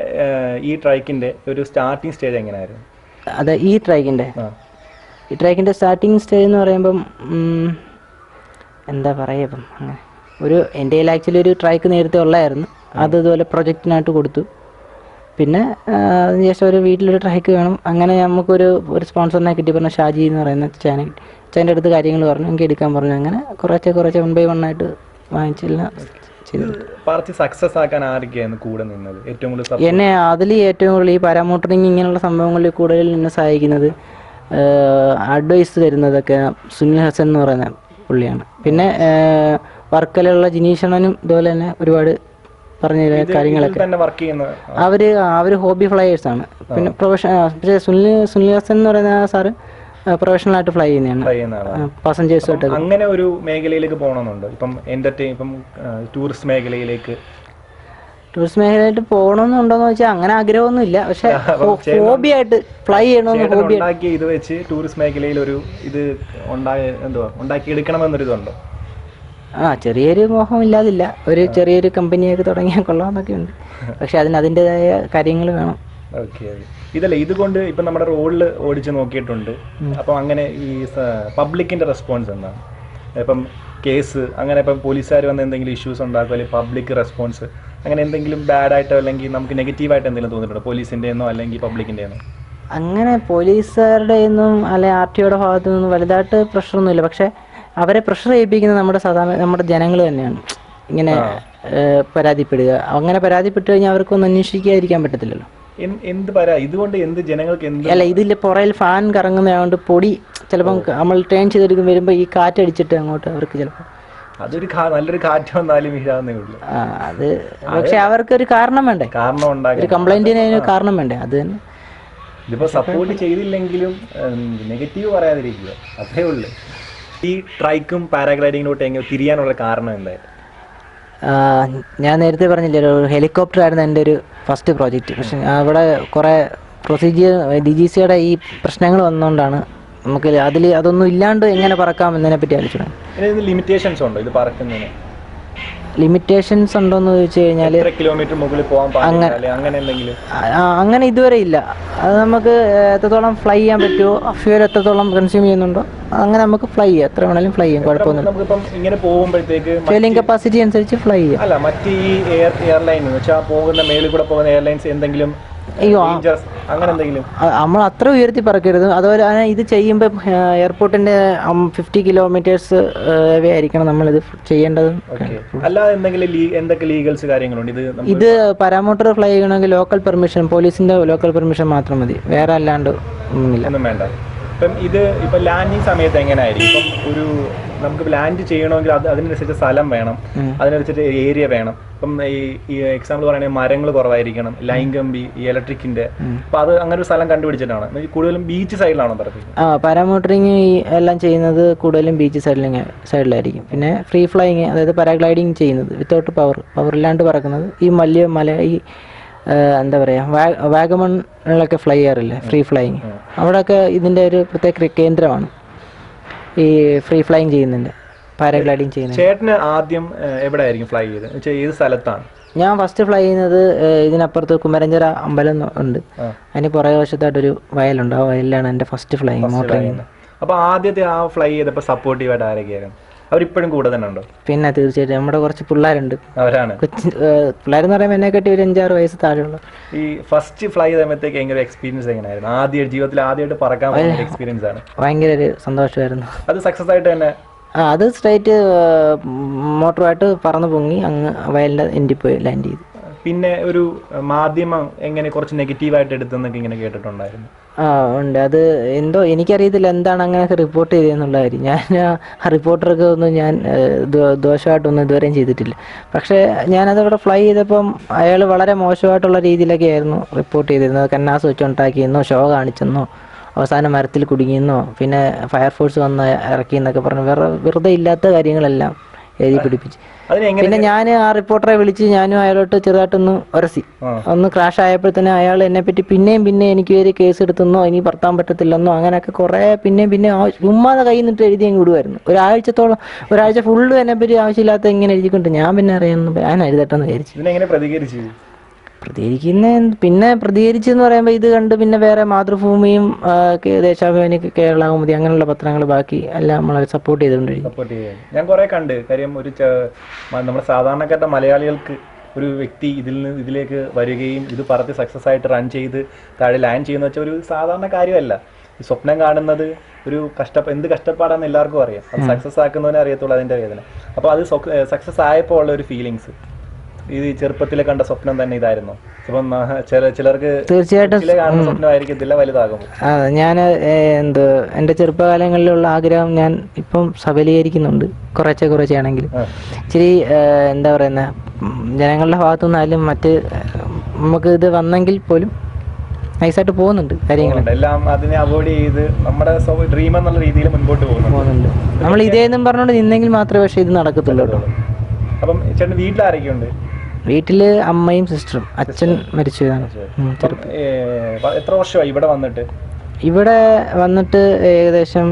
Speaker 1: ഈ ട്രൈക്കിന്റെ ഒരു സ്റ്റാർട്ടിംഗ് സ്റ്റേജ് എങ്ങനെയായിരുന്നു?
Speaker 2: അതെ ഈ
Speaker 1: ട്രൈക്കിന്റെ.
Speaker 2: ഈ ട്രൈക്കിന്റെ സ്റ്റാർട്ടിംഗ് സ്റ്റേജ് എന്ന് പറയുമ്പം എന്താ പറയുക ഇപ്പം? അങ്ങനെ ഒരു എന്റെ കയ്യിൽ ആക്ച്വലി ഒരു ട്രൈക്ക് നേരത്തെ ഉള്ളായിരുന്നു. അത് ഇതുപോലെ പ്രൊജക്റ്റിനായിട്ട് കൊടുത്തു. പിന്നെ അതിനുശേഷം ഒരു വീട്ടിലൊരു ട്രൈക്ക് വേണം. അങ്ങനെ നമുക്കൊരു ഒരു സ്പോൺസറിനെ കിട്ടി പറഞ്ഞു ഷാജി എന്ന് പറയുന്ന ചാനൽ. ചാനൽ അടുത്ത് കാര്യങ്ങൾ പറഞ്ഞു എനിക്ക് എടുക്കാൻ പറഞ്ഞു. അങ്ങനെ കുറച്ച് കുറച്ച് വൺ ബൈ വൺ ആയിട്ട് വാങ്ങിച്ചെല്ലാം.
Speaker 1: പറച്ച് സക്സസ് ആക്കാൻ ആരൊക്കെയായിരുന്നു കൂടെ നിന്നത്? ഏറ്റവും കൂടുതൽ?
Speaker 2: എന്നെ അതിൽ ഏറ്റവും കൂടുതൽ ഈ പാരാമോട്ടറിങ് ഇങ്ങനെയുള്ള സംഭവങ്ങളിൽ കൂടുതൽ എന്നെ സഹായിക്കുന്നത് അഡ്വൈസ് തരുന്നതൊക്കെ സുനിൽ ഹസൻ എന്ന് പറയുന്ന പുള്ളിയാണ്. പിന്നെ വർക്കലുള്ള ജിനീഷണനും ഇതുപോലെ തന്നെ ഒരുപാട് പറഞ്ഞു കാര്യങ്ങളൊക്കെ. അവർ അവർ ഹോബി ഫ്ലയേഴ്സ് ആണ്. പിന്നെ പ്രൊഫഷൻ സുനിൽ സുനിൽ ഹസൻ എന്ന് പറയുന്ന ആ സാറ് പ്രൊഫഷണലായിട്ട് ഫ്ലൈ ചെയ്യുന്നതാണ്.
Speaker 1: പാസഞ്ചേഴ്സ്
Speaker 2: ആയിട്ട്
Speaker 1: അങ്ങനെ ഒരു മേഖലയിലേക്ക് പോകണമെന്നുണ്ടോ? ഇപ്പം എന്റർടൈൻ ഇപ്പം ടൂറിസ്റ്റ് മേഖലയിലേക്ക്.
Speaker 2: ടൂറിസ്റ്റ് മേഖലയായിട്ട് പോകണമെന്നുണ്ടോന്ന് വെച്ചാൽ അങ്ങനെ ആഗ്രഹമൊന്നും ഇല്ല പക്ഷെ ഹോബി ആയിട്ട് ഫ്ലൈ ചെയ്യണമെന്ന് ഹോബി
Speaker 1: ഇത് വെച്ച് ടൂറിസ്റ്റ് മേഖലയിൽ ഒരു ഇത് ഉണ്ടായ എന്തുവാ? ഉണ്ടാക്കി എടുക്കണമെന്നൊരു ഇതുണ്ടോ
Speaker 2: ആ ചെറിയൊരു മോഹം ഇല്ലാതില്ല ഒരു ചെറിയൊരു കമ്പനിയൊക്കെ തുടങ്ങിയാൽ കൊള്ളാമെന്നൊക്കെ ഉണ്ട് പക്ഷെ അതിന് അതിന്റെതായ കാര്യങ്ങൾ വേണം.
Speaker 1: ഓക്കെ ഇതല്ല ഇതുകൊണ്ട് ഇപ്പൊ നമ്മുടെ റോഡിൽ ഓടിച്ച് നോക്കിയിട്ടുണ്ട്. അപ്പൊ അങ്ങനെ ഈ പബ്ലിക്കിന്റെ റെസ്പോൺസ് എന്താണ്? ഇപ്പം കേസ് അങ്ങനെ ഇപ്പം പോലീസുകാർ വന്ന് എന്തെങ്കിലും ഇഷ്യൂസ് ഉണ്ടാക്കുക അല്ലെങ്കിൽ പബ്ലിക് റെസ്പോൺസ് അങ്ങനെ എന്തെങ്കിലും ബാഡ് ആയിട്ടോ? അല്ലെങ്കിൽ നമുക്ക് നെഗറ്റീവായിട്ട് എന്തെങ്കിലും തോന്നിയിട്ടുണ്ടോ? പോലീസിന്റെ എന്നോ അല്ലെങ്കിൽ പബ്ലിക്കിന്റെ എന്നോ
Speaker 2: അങ്ങനെ പോലീസുകാരുടെ ഒന്നും അല്ലെ ആർ ടി ഒയുടെ ഭാഗത്തു നിന്നും വലുതായിട്ട് പ്രഷറൊന്നുമില്ല പക്ഷെ അവരെ പ്രഷർ ചെയ്യിപ്പിക്കുന്നത് നമ്മുടെ സാധാരണ നമ്മുടെ ജനങ്ങൾ തന്നെയാണ്. ഇങ്ങനെ പരാതിപ്പെടുക. അങ്ങനെ പരാതിപ്പെട്ട് കഴിഞ്ഞാൽ അവർക്കൊന്നും അന്വേഷിക്കാതിരിക്കാൻ പറ്റത്തില്ലല്ലോ.
Speaker 1: എന്ത് പരാ? ഇതുകൊണ്ട് എന്ത് ജനങ്ങൾക്ക് എന്ത്
Speaker 2: അല്ല ഇതിൽ പുറയിൽ ഫാൻ കറങ്ങുന്നതുകൊണ്ട് പൊടി ചിലപ്പോൾ നമ്മൾ ട്രെയിൻ ചെയ്തെടുക്കും വരുമ്പോൾ ഈ കാറ്റ് അടിച്ചിട്ട് അങ്ങോട്ട് അവർക്ക് ചിലപ്പോൾ
Speaker 1: അതൊരു നല്ലൊരു കാറ്റ് വന്നാലും വീഴാവുന്നേ ഉള്ളൂ.
Speaker 2: അത് പക്ഷെ അവർക്ക് ഒരു കാരണം വേണ്ടേ?
Speaker 1: കാരണം ഉണ്ടാകും
Speaker 2: ഒരു കംപ്ലൈന്റിന് കാരണം വേണ്ടേ? അത് തന്നെ.
Speaker 1: ഇതിപ്പോ സപ്പോർട്ട് ചെയ്തില്ലെങ്കിലും നെഗറ്റീവ് പറയാതിരിക്കുക. അത്രേ ഉള്ളൂ. ഈ ട്രൈക്കും പാരാഗ്ലൈഡിങ്ങിലോട്ട് എങ്ങനെ തിരിയാനുള്ള കാരണം എന്തായിരുന്നു
Speaker 2: ഞാൻ നേരത്തെ പറഞ്ഞില്ലേ ഒരു ഹെലികോപ്റ്റർ ആയിരുന്നു എന്റെ ഒരു ഫസ്റ്റ് പ്രോജക്റ്റ് പക്ഷെ അവിടെ കുറേ പ്രൊസീജിയർ ഡി ജി സിയുടെ ഈ പ്രശ്നങ്ങൾ വന്നുകൊണ്ടാണ് നമുക്ക് അതിൽ അതൊന്നും ഇല്ലാണ്ട് എങ്ങനെ പറക്കാം എന്നതിനെ പറ്റി ആലോചിക്കണം
Speaker 1: ലിമിറ്റേഷൻസ് ഉണ്ടോ ഇത് പറക്കുന്നതിന്?
Speaker 2: ലിമിറ്റേഷൻസ് ഉണ്ടോന്ന് ചോദിച്ചു കഴിഞ്ഞാൽ
Speaker 1: കിലോമീറ്റർ മുകളിൽ പോകാൻ അങ്ങനെ എന്തെങ്കിലും?
Speaker 2: അങ്ങനെ ഇതുവരെ ഇല്ല. അത് നമുക്ക് എത്രത്തോളം ഫ്ലൈ ചെയ്യാൻ പറ്റുമോ ഫ്യൂൽ എത്രത്തോളം കൺസ്യൂം ചെയ്യുന്നുണ്ടോ അങ്ങനെ നമുക്ക് ഫ്ലൈ ചെയ്യാം. എത്ര വേണമെങ്കിലും ഫ്ലൈ ചെയ്യാം കുഴപ്പമൊന്നുമില്ല.
Speaker 1: ഇങ്ങനെ പോകുമ്പോഴത്തേക്ക്
Speaker 2: ഫ്യൂലിംഗ് കപ്പാസിറ്റി അനുസരിച്ച് ഫ്ലൈ ചെയ്യാം.
Speaker 1: അല്ല മറ്റ് ഈ എയർ എയർലൈൻ വെച്ചാൽ പോകുന്ന മേളിൽ കൂടെ പോകുന്ന എയർലൈൻസ് എന്തെങ്കിലും
Speaker 2: അയ്യോ,
Speaker 1: അങ്ങനെ എന്തെങ്കിലും?
Speaker 2: നമ്മൾ അത്ര ഉയർത്തി പറക്കരുത്. അതുപോലെ തന്നെ ഇത് ചെയ്യുമ്പോൾ എയർപോർട്ടിന്റെ ഫിഫ്റ്റി കിലോമീറ്റേഴ്സ് ആയിരിക്കണം നമ്മൾ ചെയ്യേണ്ടത്.
Speaker 1: ഓക്കെ അല്ലാതെ എന്തെങ്കിലും എന്തൊക്കെ ലീഗൽസ് കാര്യങ്ങളുണ്ട്? ഇത് ചെയ്യേണ്ടത്
Speaker 2: ഇത് പാരാമോട്ടർ ഫ്ലൈ ചെയ്യണമെങ്കിൽ ലോക്കൽ പെർമിഷൻ പോലീസിന്റെ ലോക്കൽ പെർമിഷൻ മാത്രം മതി. വേറെ അല്ലാണ്ട്
Speaker 1: ഒന്നും വേണ്ട. ഇപ്പം ഇത് ഇപ്പൊ ലാൻഡിങ് സമയത്ത് എങ്ങനെയായിരിക്കും? ഒരു നമുക്ക് ലാൻഡ് ചെയ്യണമെങ്കിൽ അത് അതിനനുസരിച്ച് സ്ഥലം വേണം. അതിനനുസരിച്ച് ഏരിയ വേണം. ഇപ്പം ഈ എക്സാമ്പിൾ പറയുകയാണെങ്കിൽ മരങ്ങൾ കുറവായിരിക്കണം. ലൈൻ കമ്പി ഈ ഇലക്ട്രിക്കിന്റെ അപ്പൊ അത് അങ്ങനെ ഒരു സ്ഥലം കണ്ടുപിടിച്ചിട്ടാണ്. കൂടുതലും ബീച്ച് സൈഡിലാണോ പറഞ്ഞത്
Speaker 2: ആ പാരാമോട്ടറിങ് എല്ലാം ചെയ്യുന്നത് കൂടുതലും ബീച്ച് സൈഡിലിങ് സൈഡിലായിരിക്കും പിന്നെ ഫ്രീ ഫ്ലൈയിങ് അതായത് പാരാഗ്ലൈഡിങ് ചെയ്യുന്നത് വിത്തൗട്ട് പവർ പവർ ഇല്ലാണ്ട് പറക്കുന്നത് ഈ വലിയ മല ഈ എന്താ പറയുക വാഗമണിലൊക്കെ ഫ്ലൈ ചെയ്യാറില്ലേ ഫ്രീ ഫ്ലൈയിങ് അവിടെയൊക്കെ ഇതിന്റെ ഒരു പ്രത്യേക കേന്ദ്രമാണ്. ഈ ഫ്രീ ഫ്ലൈങ് ചെയ്യുന്നുണ്ട്. പാരാഗ്ലൈഡിങ് ചെയ്യുന്നത്
Speaker 1: ചേട്ടന് ആദ്യം എവിടെ ആയിരിക്കും ഫ്ലൈ ചെയ്ത്? ഏത് സ്ഥലത്താണ്?
Speaker 2: ഞാൻ ഫസ്റ്റ് ഫ്ലൈ ചെയ്യുന്നത് ഇതിനപ്പുറത്ത് കുമരഞ്ചിറ അമ്പലം ഉണ്ട്. അതിന് പുറകെ വശത്തായിട്ടൊരു വയലുണ്ട്. ആ വയലിലാണ് എന്റെ ഫസ്റ്റ് ഫ്ലൈ മോട്ടറിങ്
Speaker 1: അപ്പൊ ആദ്യത്തെ ആ ഫ്ലൈ ചെയ്തപ്പോൾ സപ്പോർട്ടീവായിട്ട് ആരൊക്കെയായിരുന്നു? അവരിപ്പോഴും കൂടെ തന്നെ ഉണ്ടോ?
Speaker 2: പിന്നെ തീർച്ചയായിട്ടും. നമ്മുടെ കുറച്ച് പിള്ളേരുണ്ട്.
Speaker 1: അവരാണ്?
Speaker 2: കൊച്ചു പിള്ളേരെന്ന് പറയുമ്പോൾ എന്നെ കെട്ടി ഒരു അഞ്ചാറ് വയസ്സ് താഴെയുള്ള.
Speaker 1: ഈ ഫസ്റ്റ് ഫ്ലൈ സമയത്തേക്ക് ഭയങ്കര എക്സ്പീരിയൻസ് എങ്ങനെയായിരുന്നു? ആദ്യ ജീവിതത്തിൽ ആദ്യമായിട്ട് പറക്കാൻ പറ്റുന്ന എക്സ്പീരിയൻസ് ആണ്.
Speaker 2: ഭയങ്കര ഒരു സന്തോഷമായിരുന്നു.
Speaker 1: അത് സക്സസ് ആയിട്ട് തന്നെ?
Speaker 2: ആ അത് സ്ട്രൈറ്റ് മോട്ടറുമായിട്ട് പറന്ന് പൊങ്ങി അങ്ങ് വയലിന്റെ എൻഡിൽ പോയി ലാൻഡ് ചെയ്തു.
Speaker 1: പിന്നെ ഒരു മാധ്യമം എങ്ങനെ കുറച്ച് നെഗറ്റീവായിട്ട് എടുത്തെന്നൊക്കെ ഇങ്ങനെ കേട്ടിട്ടുണ്ടായിരുന്നു.
Speaker 2: ആ ഉണ്ട്. അത് എന്തോ എനിക്കറിയത്തില്ല എന്താണ് അങ്ങനെയൊക്കെ റിപ്പോർട്ട് ചെയ്തതെന്നുള്ള കാര്യം. ഞാൻ ആ റിപ്പോർട്ടർക്ക് ഒന്നും ഞാൻ ദോഷമായിട്ടൊന്നും ഇതുവരെയും ചെയ്തിട്ടില്ല. പക്ഷേ ഞാനതവിടെ ഫ്ലൈ ചെയ്തപ്പം അയാൾ വളരെ മോശമായിട്ടുള്ള രീതിയിലൊക്കെ ആയിരുന്നു റിപ്പോർട്ട് ചെയ്തിരുന്നത്. കന്നാസ് വെച്ചുണ്ടാക്കിയെന്നോ ഷോ കാണിച്ചെന്നോ അവസാനം മരത്തിൽ കുടുങ്ങിയെന്നോ പിന്നെ ഫയർഫോഴ്സ് വന്ന് ഇറക്കിയെന്നൊക്കെ പറഞ്ഞു. വെറു വെറുതെ ഇല്ലാത്ത കാര്യങ്ങളെല്ലാം. എഴുതി പിടിപ്പിച്ച്. പിന്നെ ഞാൻ ആ റിപ്പോർട്ടറെ വിളിച്ച് ഞാനും അയാളോട്ട് ചെറുതായിട്ടൊന്ന് ഉരസി. ഒന്ന് ക്രാഷ് ആയപ്പോഴത്തേനും അയാൾ എന്നെ പറ്റി പിന്നെയും പിന്നെ എനിക്ക് വേറെ കേസ് എടുത്തെന്നോ ഇനി ഭർത്താൻ പറ്റത്തില്ലെന്നോ അങ്ങനെയൊക്കെ കുറെ പിന്നെയും പിന്നെ ഉമ്മാതെ ചുമ്മാതെ കയ്യിൽ നിന്നിട്ട് എഴുതി അങ്ങ് വിടുമായിരുന്നു ഒരാഴ്ചത്തോളം ഒരാഴ്ച ഫുള്ള് എന്നെ പറ്റി ആവശ്യമില്ലാത്ത ഇങ്ങനെ എഴുതിക്കൊണ്ട് ഞാൻ പിന്നെ അറിയാമെന്ന് ഞാൻ എഴുതട്ടെന്ന് വിചാരിച്ചു. പ്രതികരിക്കുന്ന പിന്നെ പ്രതികരിച്ചെന്ന് പറയുമ്പോൾ ഇത് കണ്ട് പിന്നെ വേറെ മാതൃഭൂമിയും ദേശാഭിമാനി കേരള കൗമുദി അങ്ങനെയുള്ള പത്രങ്ങൾ ബാക്കി എല്ലാം നമ്മളെ സപ്പോർട്ട് ചെയ്തുകൊണ്ടിരിക്കും.
Speaker 1: സപ്പോർട്ട് ചെയ്യാൻ ഞാൻ കുറെ കണ്ട്. കാര്യം ഒരു നമ്മുടെ സാധാരണക്കാരുടെ മലയാളികൾക്ക് ഒരു വ്യക്തി ഇതിൽ നിന്ന് ഇതിലേക്ക് വരികയും ഇത് പറഞ്ഞ് സക്സസ് ആയിട്ട് റൺ ചെയ്ത് താഴെ ലാൻഡ് ചെയ്യുന്ന വെച്ചാൽ ഒരു സാധാരണ കാര്യമല്ല. ഈ സ്വപ്നം കാണുന്നത് ഒരു കഷ്ട എന്ത് കഷ്ടപ്പാടാണെന്ന് എല്ലാവർക്കും അറിയാം. അത് സക്സസ് ആക്കുന്നവനെ അറിയത്തുള്ളൂ അതിന്റെ വേദന. അപ്പോൾ അത് സക്സസ് ആയപ്പോൾ ഉള്ള ഒരു ഫീലിങ്സ് ഈ ചെറുപ്പത്തിലെ കണ്ട സ്വപ്നം തന്നെ ഇതായിരുന്നു. ഇപ്പം ചിലർക്ക്
Speaker 2: തീർച്ചയായിട്ടും
Speaker 1: കാണുന്ന സ്വപ്നമായിരിക്കത്തില്ല
Speaker 2: ഞാൻ എന്ത് എന്റെ ചെറുപ്പകാലങ്ങളിലുള്ള ആഗ്രഹം ഞാൻ ഇപ്പം സബലീകരിക്കുന്നുണ്ട്. കുറച്ചെ കുറേശ്ശെ ആണെങ്കിലും
Speaker 1: ആ.
Speaker 2: ഇച്ചിരി എന്താ പറയുന്ന ജനങ്ങളുടെ ഭാഗത്തു നിന്നാലും മറ്റ് നമുക്ക് ഇത് വന്നെങ്കിൽ പോലും നൈസായിട്ട് പോകുന്നുണ്ട് കാര്യങ്ങൾ.
Speaker 1: എല്ലാം അതിനെ അവോയ്ഡ് ചെയ്ത് നമ്മുടെ ഡ്രീം എന്നുള്ള രീതിയിൽ മുൻപോട്ട് പോകുന്നുണ്ട്.
Speaker 2: നമ്മൾ ഇതേന്നും പറഞ്ഞുകൊണ്ട് നിന്നെങ്കിൽ മാത്രമേ പക്ഷേ ഇത് നടക്കത്തുള്ളൂ
Speaker 1: അപ്പം ചേട്ടൻ വീട്ടിൽ ആരൊക്കെയുണ്ട്
Speaker 2: വീട്ടിൽ അമ്മയും സിസ്റ്ററും. അച്ഛൻ മരിച്ചതാണ്.
Speaker 1: എത്ര വർഷമായി ഇവിടെ വന്നിട്ട്?
Speaker 2: ഇവിടെ വന്നിട്ട് ഏകദേശം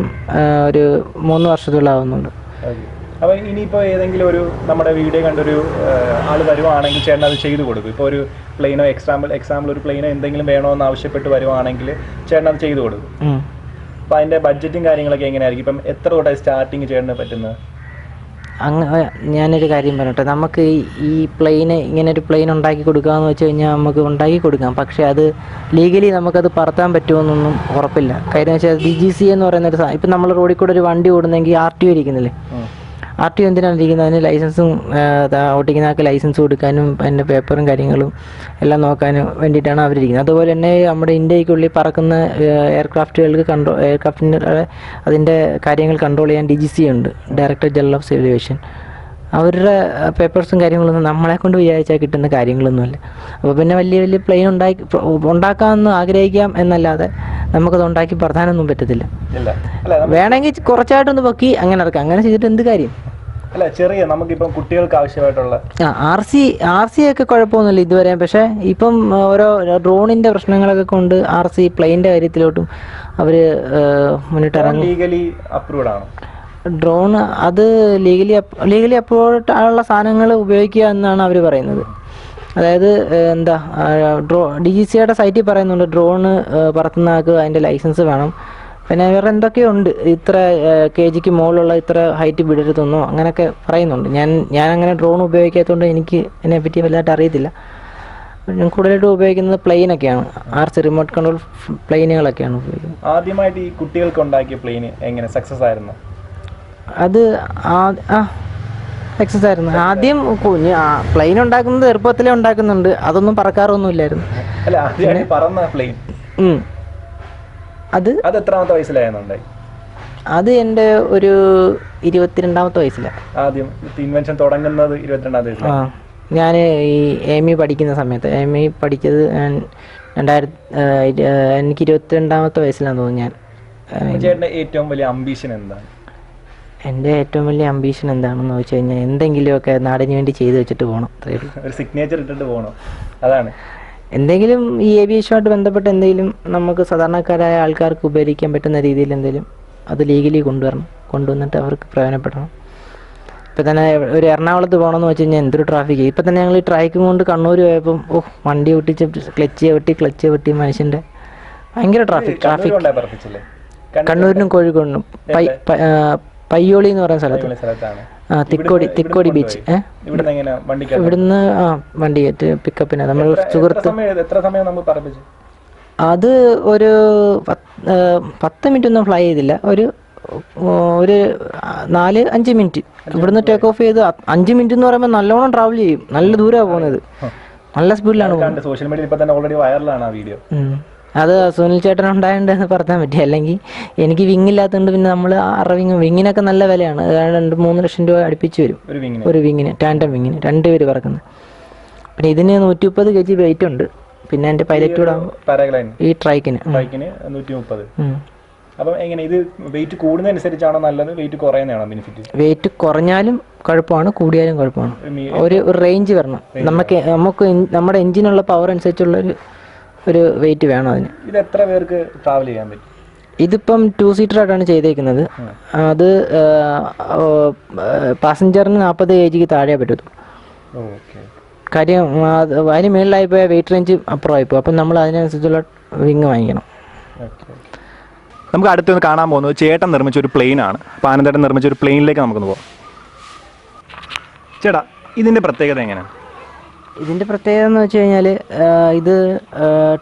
Speaker 2: ഒരു മൂന്ന് വർഷത്തോളാവുന്നുണ്ട് അപ്പോൾ
Speaker 1: ഇനിയിപ്പോൾ ഇനിയിപ്പോ ഏതെങ്കിലും ഒരു നമ്മുടെ വീഡിയോ കണ്ടൊരു ആൾ വരുവാണെങ്കിൽ ചേട്ടൻ അത് ചെയ്തു കൊടുക്കും. ഇപ്പോൾ ഒരു പ്ലെയിനോ എക്സാമ്പിൾ എക്സാമ്പിൾ ഒരു പ്ലെയിനോ എന്തെങ്കിലും വേണോ എന്ന് ആവശ്യപ്പെട്ട് വരുവാണെങ്കിൽ ചേട്ടൻ അത് ചെയ്തു കൊടുക്കും.
Speaker 2: അപ്പോൾ
Speaker 1: അതിന്റെ അതിന്റെ ബഡ്ജറ്റും കാര്യങ്ങളൊക്കെ എങ്ങനെയായിരിക്കും? ഇപ്പം എത്ര തൊട്ടായി സ്റ്റാർട്ടിങ് ചേട്ടന് പറ്റുന്നത്?
Speaker 2: അങ്ങ് ഞാനൊരു കാര്യം പറയട്ടെ. നമുക്ക് ഈ- പ്ലെയിന് ഇങ്ങനെ ഒരു പ്ലെയിൻ ഉണ്ടാക്കി കൊടുക്കാമെന്ന് വെച്ച് കഴിഞ്ഞാൽ നമുക്ക് ഉണ്ടാക്കി കൊടുക്കാം. പക്ഷേ അത് ലീഗലി നമുക്കത് പറത്താൻ പറ്റുമെന്നൊന്നും ഉറപ്പില്ല. കാര്യം വെച്ചാൽ ഡി ജി സി എന്ന് പറയുന്ന ഒരു സാധനം ഇപ്പം നമ്മൾ റോഡിൽ കൂടെ ഒരു വണ്ടി ഓടുന്നെങ്കിൽ ആർ ടി ഒ ഇരിക്കുന്നില്ലേ ആർ ടി ഒ എന്തിനാണ് ഇരിക്കുന്നത് അതിന് ലൈസൻസും ഓട്ടിക്കുന്നതൊക്കെ ലൈസൻസ് കൊടുക്കാനും അതിന്റെ പേപ്പറും കാര്യങ്ങളും എല്ലാം നോക്കാനും വേണ്ടിയിട്ടാണ് അവരിരിക്കുന്നത്. അതുപോലെ തന്നെ നമ്മുടെ ഇന്ത്യക്കുള്ളിൽ പറക്കുന്ന എയർക്രാഫ്റ്റുകൾക്ക് കൺട്രോ എയർക്രാഫ്റ്റിന്റെ അതിന്റെ കാര്യങ്ങൾ കൺട്രോൾ ചെയ്യാൻ ഡി ജി സി ഉണ്ട് director general of civil aviation. അവരുടെ പേപ്പേഴ്സും കാര്യങ്ങളൊന്നും നമ്മളെ കൊണ്ട് വിചാരിച്ചാൽ കിട്ടുന്ന കാര്യങ്ങളൊന്നുമല്ല. അപ്പോൾ പിന്നെ വലിയ വലിയ പ്ലെയിൻ ഉണ്ടാക്കി ഉണ്ടാക്കാമെന്ന് ആഗ്രഹിക്കാം എന്നല്ലാതെ നമുക്കത് ഉണ്ടാക്കി പ്രധാനമൊന്നും പറ്റത്തില്ല. വേണമെങ്കിൽ കുറച്ചായിട്ടൊന്ന് പൊക്കി അങ്ങനെ ഇറക്കാം. അങ്ങനെ ചെയ്തിട്ട് എന്ത് കാര്യം?
Speaker 1: അല്ല ചെറിയ നമുക്കിപ്പം കുട്ടികൾക്ക് ആവശ്യമായിട്ടുള്ള
Speaker 2: ആർ സി ആർ സി ഒക്കെ കുഴപ്പമൊന്നുമില്ല ഇതുവരെ. പക്ഷെ ഇപ്പം ഓരോ ഡ്രോണിന്റെ പ്രശ്നങ്ങളൊക്കെ കൊണ്ട് ആർ സി പ്ലെയിന്റെ കാര്യത്തിലോട്ടും മുന്നിട്ട് മുന്നിട്ടിറങ്ങി.
Speaker 1: ലീഗലി അപ്രൂവ്ഡ് ആണ്?
Speaker 2: ഡ്രോൺ അത് ലീഗലി ലീഗലി അപ്രൂവ്ഡ് ആയുള്ള സാധനങ്ങൾ ഉപയോഗിക്കുക എന്നാണ് അവർ പറയുന്നത്. അതായത് എന്താ ഡ്രോ ഡി ജി സിയുടെ സൈറ്റിൽ പറയുന്നുണ്ട് ഡ്രോണ് പറത്തുന്ന ആൾക്ക് അതിന്റെ ലൈസൻസ് വേണം. പിന്നെ വേറെ എന്തൊക്കെയോ ഉണ്ട്? ഇത്ര കെ ജിക്ക് മുകളിലുള്ള ഇത്ര ഹൈറ്റ് വിടരുതെന്നോ അങ്ങനെയൊക്കെ പറയുന്നുണ്ട്. ഞാൻ ഞാൻ അങ്ങനെ ഡ്രോൺ ഉപയോഗിക്കാത്തതുകൊണ്ട് എനിക്ക് അതിനെപ്പറ്റി വലുതായിട്ട് അറിയത്തില്ല. ഞാൻ കൂടുതലായിട്ട് ഉപയോഗിക്കുന്നത് പ്ലെയിനൊക്കെയാണ് ആർ സി റിമോട്ട് കൺട്രോൾ പ്ലെയിനുകളൊക്കെയാണ് ഉപയോഗിക്കുന്നത്.
Speaker 1: ആദ്യമായിട്ട് ഈ കുട്ടികൾക്ക് ഉണ്ടാക്കിയ പ്ലെയിൻ എങ്ങനെ? സക്സസ് ആയിരുന്നു?
Speaker 2: അത് ആ- ആ സക്സസ് ആയിരുന്നു. ആദ്യം കുഞ്ഞ് പ്ലെയിൻ ഉണ്ടാക്കുന്നത് എളുപ്പത്തിലേ ഉണ്ടാക്കുന്നുണ്ട്. അതൊന്നും പറക്കാറൊന്നും ഇല്ലായിരുന്നു അത്
Speaker 1: അത് എത്രാമത്തെ വയസ്സിലായിരുന്നുണ്ടായി
Speaker 2: അത് എന്റെ ഒരു ഇരുപത്തിരണ്ടാമത്തെ വയസ്സിലാണ്
Speaker 1: ആദ്യം ഇൻവെൻഷൻ തുടങ്ങുന്നത് ഇരുപത്തിരണ്ടാമത്തെ വയസ്സിലാണ്
Speaker 2: ഞാൻ ഈ എം ഇ പഠിക്കുന്ന സമയത്ത് എം ഇ പഠിച്ചത് ഞാൻ രണ്ടായിരത്തി എനിക്ക് ഇരുപത്തിരണ്ടാമത്തെ വയസ്സിലാന്ന് തോന്നുന്നു ഞാൻ.
Speaker 1: ചേട്ടന്റെ ഏറ്റവും വലിയ അംബീഷൻ എന്താണ്?
Speaker 2: എന്റെ ഏറ്റവും വലിയ അംബീഷൻ എന്താണെന്ന് വെച്ച് കഴിഞ്ഞാൽ എന്തെങ്കിലുമൊക്കെ നാടിന് വേണ്ടി ചെയ്തു വെച്ചിട്ട് പോകണം
Speaker 1: ഒരു സിഗ്നേച്ചർ ഇട്ടിട്ട് പോകണം അതാണ്.
Speaker 2: എന്തെങ്കിലും ഈ ഏവിയേഷനുമായിട്ട് ബന്ധപ്പെട്ട് എന്തെങ്കിലും നമുക്ക് സാധാരണക്കാരായ ആൾക്കാർക്ക് ഉപകരിക്കാൻ പറ്റുന്ന രീതിയിൽ എന്തെങ്കിലും അത് ലീഗലി കൊണ്ടുവരണം കൊണ്ടുവന്നിട്ട് അവർക്ക് പ്രയോജനപ്പെടണം. ഇപ്പം തന്നെ ഒരു എറണാകുളത്ത് പോകണമെന്ന് വെച്ച് കഴിഞ്ഞാൽ എന്തൊരു ട്രാഫിക് ഇപ്പം തന്നെ ഞങ്ങൾ ഈ ട്രാഫിക്കും കൊണ്ട് കണ്ണൂർ പോയപ്പം ഓ വണ്ടി ഒട്ടിച്ച് ക്ലച്ച് വെട്ടി ക്ലച്ച് വെട്ടി മനുഷ്യന്റെ ഭയങ്കര ട്രാഫിക് ട്രാഫിക് കണ്ണൂരിനും കോഴിക്കോടിനും. പയ്യോളി എന്ന് പറയുന്ന സ്ഥലത്ത്.
Speaker 1: സ്ഥലത്താണ്.
Speaker 2: ആ തിക്കോടി തിക്കോടി ബീച്ച്.
Speaker 1: ഇവിടുന്ന്
Speaker 2: ആ വണ്ടി കയറ്റ് പിക്കപ്പിന് നമ്മൾ സുഹൃത്ത് അത് ഒരു പത്ത് മിനിറ്റ് ഒന്നും ഫ്ലൈ ചെയ്തില്ല. ഒരു ഒരു നാല് അഞ്ച് മിനിറ്റ് ഇവിടുന്ന് ടേക്ക് ഓഫ് ചെയ്ത് അഞ്ച് മിനിറ്റ് എന്ന് പറയുമ്പോൾ നല്ലോണം ട്രാവൽ ചെയ്യും. നല്ല ദൂരമാണ് പോകുന്നത്. നല്ല സ്പീഡിലാണ്
Speaker 1: സോഷ്യൽ മീഡിയയിൽ ഇപ്പൊ തന്നെ ഓൾറെഡി വൈറലാണ് ആ വീഡിയോ.
Speaker 2: അത് സുനിൽ ചേട്ടൻ ഉണ്ടായതുകൊണ്ട് പറഞ്ഞാൽ പറ്റി അല്ലെങ്കിൽ എനിക്ക് വിങ് ഇല്ലാത്തതുകൊണ്ട് പിന്നെ നമ്മൾ ആറ് വിങ് വിങ്ങിനൊക്കെ നല്ല വിലയാണ്. രണ്ട് മൂന്ന് ലക്ഷം രൂപ അടുപ്പിച്ച് വരും.
Speaker 1: ഒരു വിങ്ങിന്.
Speaker 2: ടാൻഡം വിങ്ങിന്. രണ്ട് പേര് പറക്കുന്നത്. പിന്നെ ഇതിന് നൂറ്റി മുപ്പത് കെ ജി വെയിറ്റ് ഉണ്ട്. പിന്നെ എന്റെ പൈലറ്റ് കൂടെ ഈ ട്രൈക്കിന്. ഉം.
Speaker 1: ബൈക്കിന് നൂറ്റി മുപ്പത് അപ്പം എങ്ങനെ ഇത് വെയിറ്റ് കൂടുന്നതനുസരിച്ചാണോ നല്ലത്? വെയിറ്റ് കുറയുന്നതാണോ ബെനിഫിറ്റ്
Speaker 2: വെയിറ്റ് കുറഞ്ഞാലും കുഴപ്പമാണ് കൂടിയാലും കുഴപ്പമാണ്. ഒരു ഒരു റേഞ്ച് വരണം. നമുക്ക് നമുക്ക് നമ്മുടെ എഞ്ചിനുള്ള പവർ അനുസരിച്ചുള്ള ഒരു ഒരു വെയിറ്റ് വേണം അതിന്?
Speaker 1: ഇത് എത്ര പേർക്ക് ട്രാവൽ ചെയ്യാൻ പറ്റും?
Speaker 2: ഇതിപ്പം ടു സീറ്റർ ആയിട്ടാണ് ചെയ്തേക്കുന്നത്. അത് പാസഞ്ചറിന് നാൽപ്പത് കെ ജിക്ക് താഴെ പറ്റത്തുള്ളൂ.
Speaker 1: ഓക്കെ
Speaker 2: കാര്യം അതിന് മേളിലായി പോയാൽ വെയിറ്റ് റേഞ്ച് അപ്പുറമായി പോകും അപ്പം നമ്മൾ അതിനനുസരിച്ചുള്ള വിങ് വാങ്ങിക്കണം.
Speaker 1: ഓക്കെ
Speaker 3: നമുക്ക് അടുത്തൊന്ന് കാണാൻ പോകുന്നത് ചേട്ടൻ നിർമ്മിച്ച ഒരു പ്ലെയിൻ ആണ്. അപ്പോൾ ആനന്ദേട്ടൻ നിർമ്മിച്ച ഒരു പ്ലെയിനിലേക്ക് നമുക്കൊന്ന് പോകാം ചേട്ടാ ഇതിന്റെ പ്രത്യേകത എങ്ങനെയാണ്?
Speaker 2: ഇതിന്റെ പ്രത്യേകത എന്ന് വെച്ച് കഴിഞ്ഞാൽ ഇത്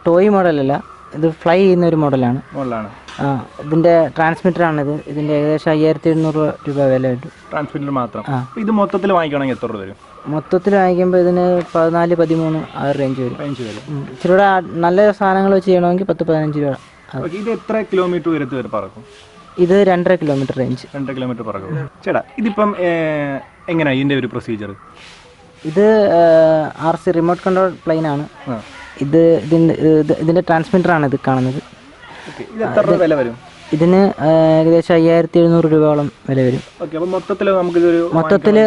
Speaker 2: ടോയ് മോഡലല്ല ഇത് ഫ്ലൈ ചെയ്യുന്ന ഒരു മോഡലാണ്
Speaker 1: മോഡലാണ്.
Speaker 2: ആ ഇതിന്റെ ഇതിന്റെ ഇത് ഇതിന്റെ ഏകദേശം അയ്യായിരത്തി എഴുന്നൂറ് രൂപ വില വരും
Speaker 1: ട്രാൻസ്മിറ്റർ മാത്രം. ഇത് മൊത്തത്തിൽ വാങ്ങിക്കണമെങ്കിൽ എത്ര രൂപ വരും?
Speaker 2: മൊത്തത്തിൽ വാങ്ങിക്കുമ്പോൾ ഇതിന് പതിനാല് പതിമൂന്ന് ആ റേഞ്ച് വരും.
Speaker 1: റേഞ്ച് വരും.
Speaker 2: ഇച്ചിരി നല്ല സാധനങ്ങൾ വെച്ച് ചെയ്യണമെങ്കിൽ പത്ത് പതിനഞ്ച് രൂപ.
Speaker 1: ഇത് എത്ര കിലോമീറ്റർ ഉയരത്ത് വരെ പറക്കും?
Speaker 2: ഇത് രണ്ടര കിലോമീറ്റർ റേഞ്ച്
Speaker 1: രണ്ടര കിലോമീറ്റർ പറക്കും. ചേട്ടാ ഇതിപ്പം എങ്ങനെയാണ് ഇതിന്റെ ഒരു പ്രൊസീജിയർ
Speaker 2: ഇത് R C remote control plane ആണ്. ഇത് ഇതിന്റെ ട്രാൻസ്മിറ്റർ ആണ് ഇത് കാണുന്നത്.
Speaker 1: ഇത് എത്ര വില വരും?
Speaker 2: ഇതിന് ഏകദേശം അയ്യായിരത്തി എഴുന്നൂറ് രൂപയോളം വില വരും.
Speaker 1: മൊത്തത്തിൽ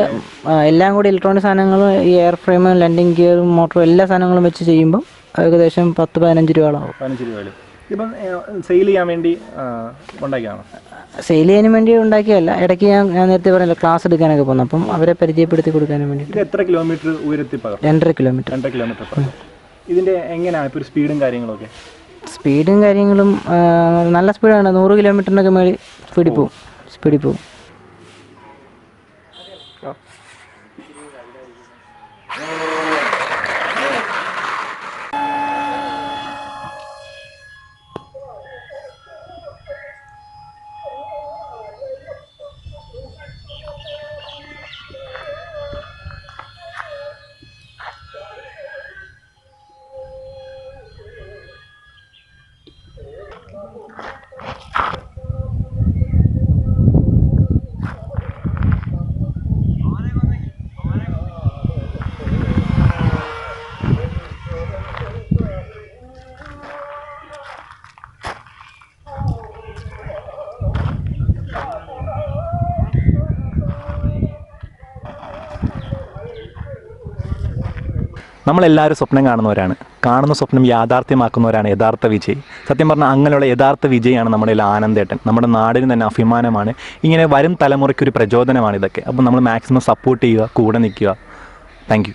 Speaker 2: എല്ലാം കൂടി ഇലക്ട്രോണിക് സാധനങ്ങളും ഈ എയർ ഫ്രെയിമും ലാൻഡിങ് ഗിയറും മോട്ടറും എല്ലാ സാധനങ്ങളും വെച്ച് ചെയ്യുമ്പോൾ ഏകദേശം പത്ത് പതിനഞ്ച് രൂപയോളം ആവും.
Speaker 1: ഇപ്പം സെയിൽ ചെയ്യാൻ വേണ്ടി ഉണ്ടാക്കിയതാണോ?
Speaker 2: സെയിൽ ചെയ്യാൻ വേണ്ടി ഉണ്ടാക്കിയല്ല ഇടയ്ക്ക് ഞാൻ ഞാൻ നേരത്തെ പറഞ്ഞല്ലോ ക്ലാസ് എടുക്കാനൊക്കെ പോകുന്നു അപ്പം അവരെ പരിചയപ്പെടുത്തി കൊടുക്കാനും വേണ്ടി
Speaker 1: ഇത് എത്ര കിലോമീറ്റർ ഉയരത്തിൽ പകർത്തും
Speaker 2: രണ്ടര കിലോമീറ്റർ
Speaker 1: രണ്ട് കിലോമീറ്റർ പകർത്തും ഇതിന്റെ എങ്ങനെയാണ് ഇപ്പോൾ സ്പീഡും കാര്യങ്ങളൊക്കെ?
Speaker 2: സ്പീഡും കാര്യങ്ങളും നല്ല സ്പീഡാണ് നൂറ് കിലോമീറ്ററിനൊക്കെ മേളിൽ സ്പീഡിൽ പോവും. സ്പീഡിൽ പോകും
Speaker 3: നമ്മളെല്ലാവരും സ്വപ്നം കാണുന്നവരാണ്.
Speaker 1: കാണുന്ന സ്വപ്നം യാഥാർത്ഥ്യമാക്കുന്നവരാണ് യഥാർത്ഥ വിജയ്. സത്യം പറഞ്ഞാൽ അങ്ങനെയുള്ള യഥാർത്ഥ വിജയാണ് നമ്മുടെ ആനന്ദേട്ടൻ. നമ്മുടെ നാടിന് തന്നെ അഭിമാനമാണ്. ഇങ്ങനെ വരും തലമുറയ്ക്ക് ഒരു പ്രചോദനമാണ് ഇതൊക്കെ. അപ്പോൾ നമ്മൾ മാക്സിമം സപ്പോർട്ട് ചെയ്യുക കൂടെ നിൽക്കുക. താങ്ക്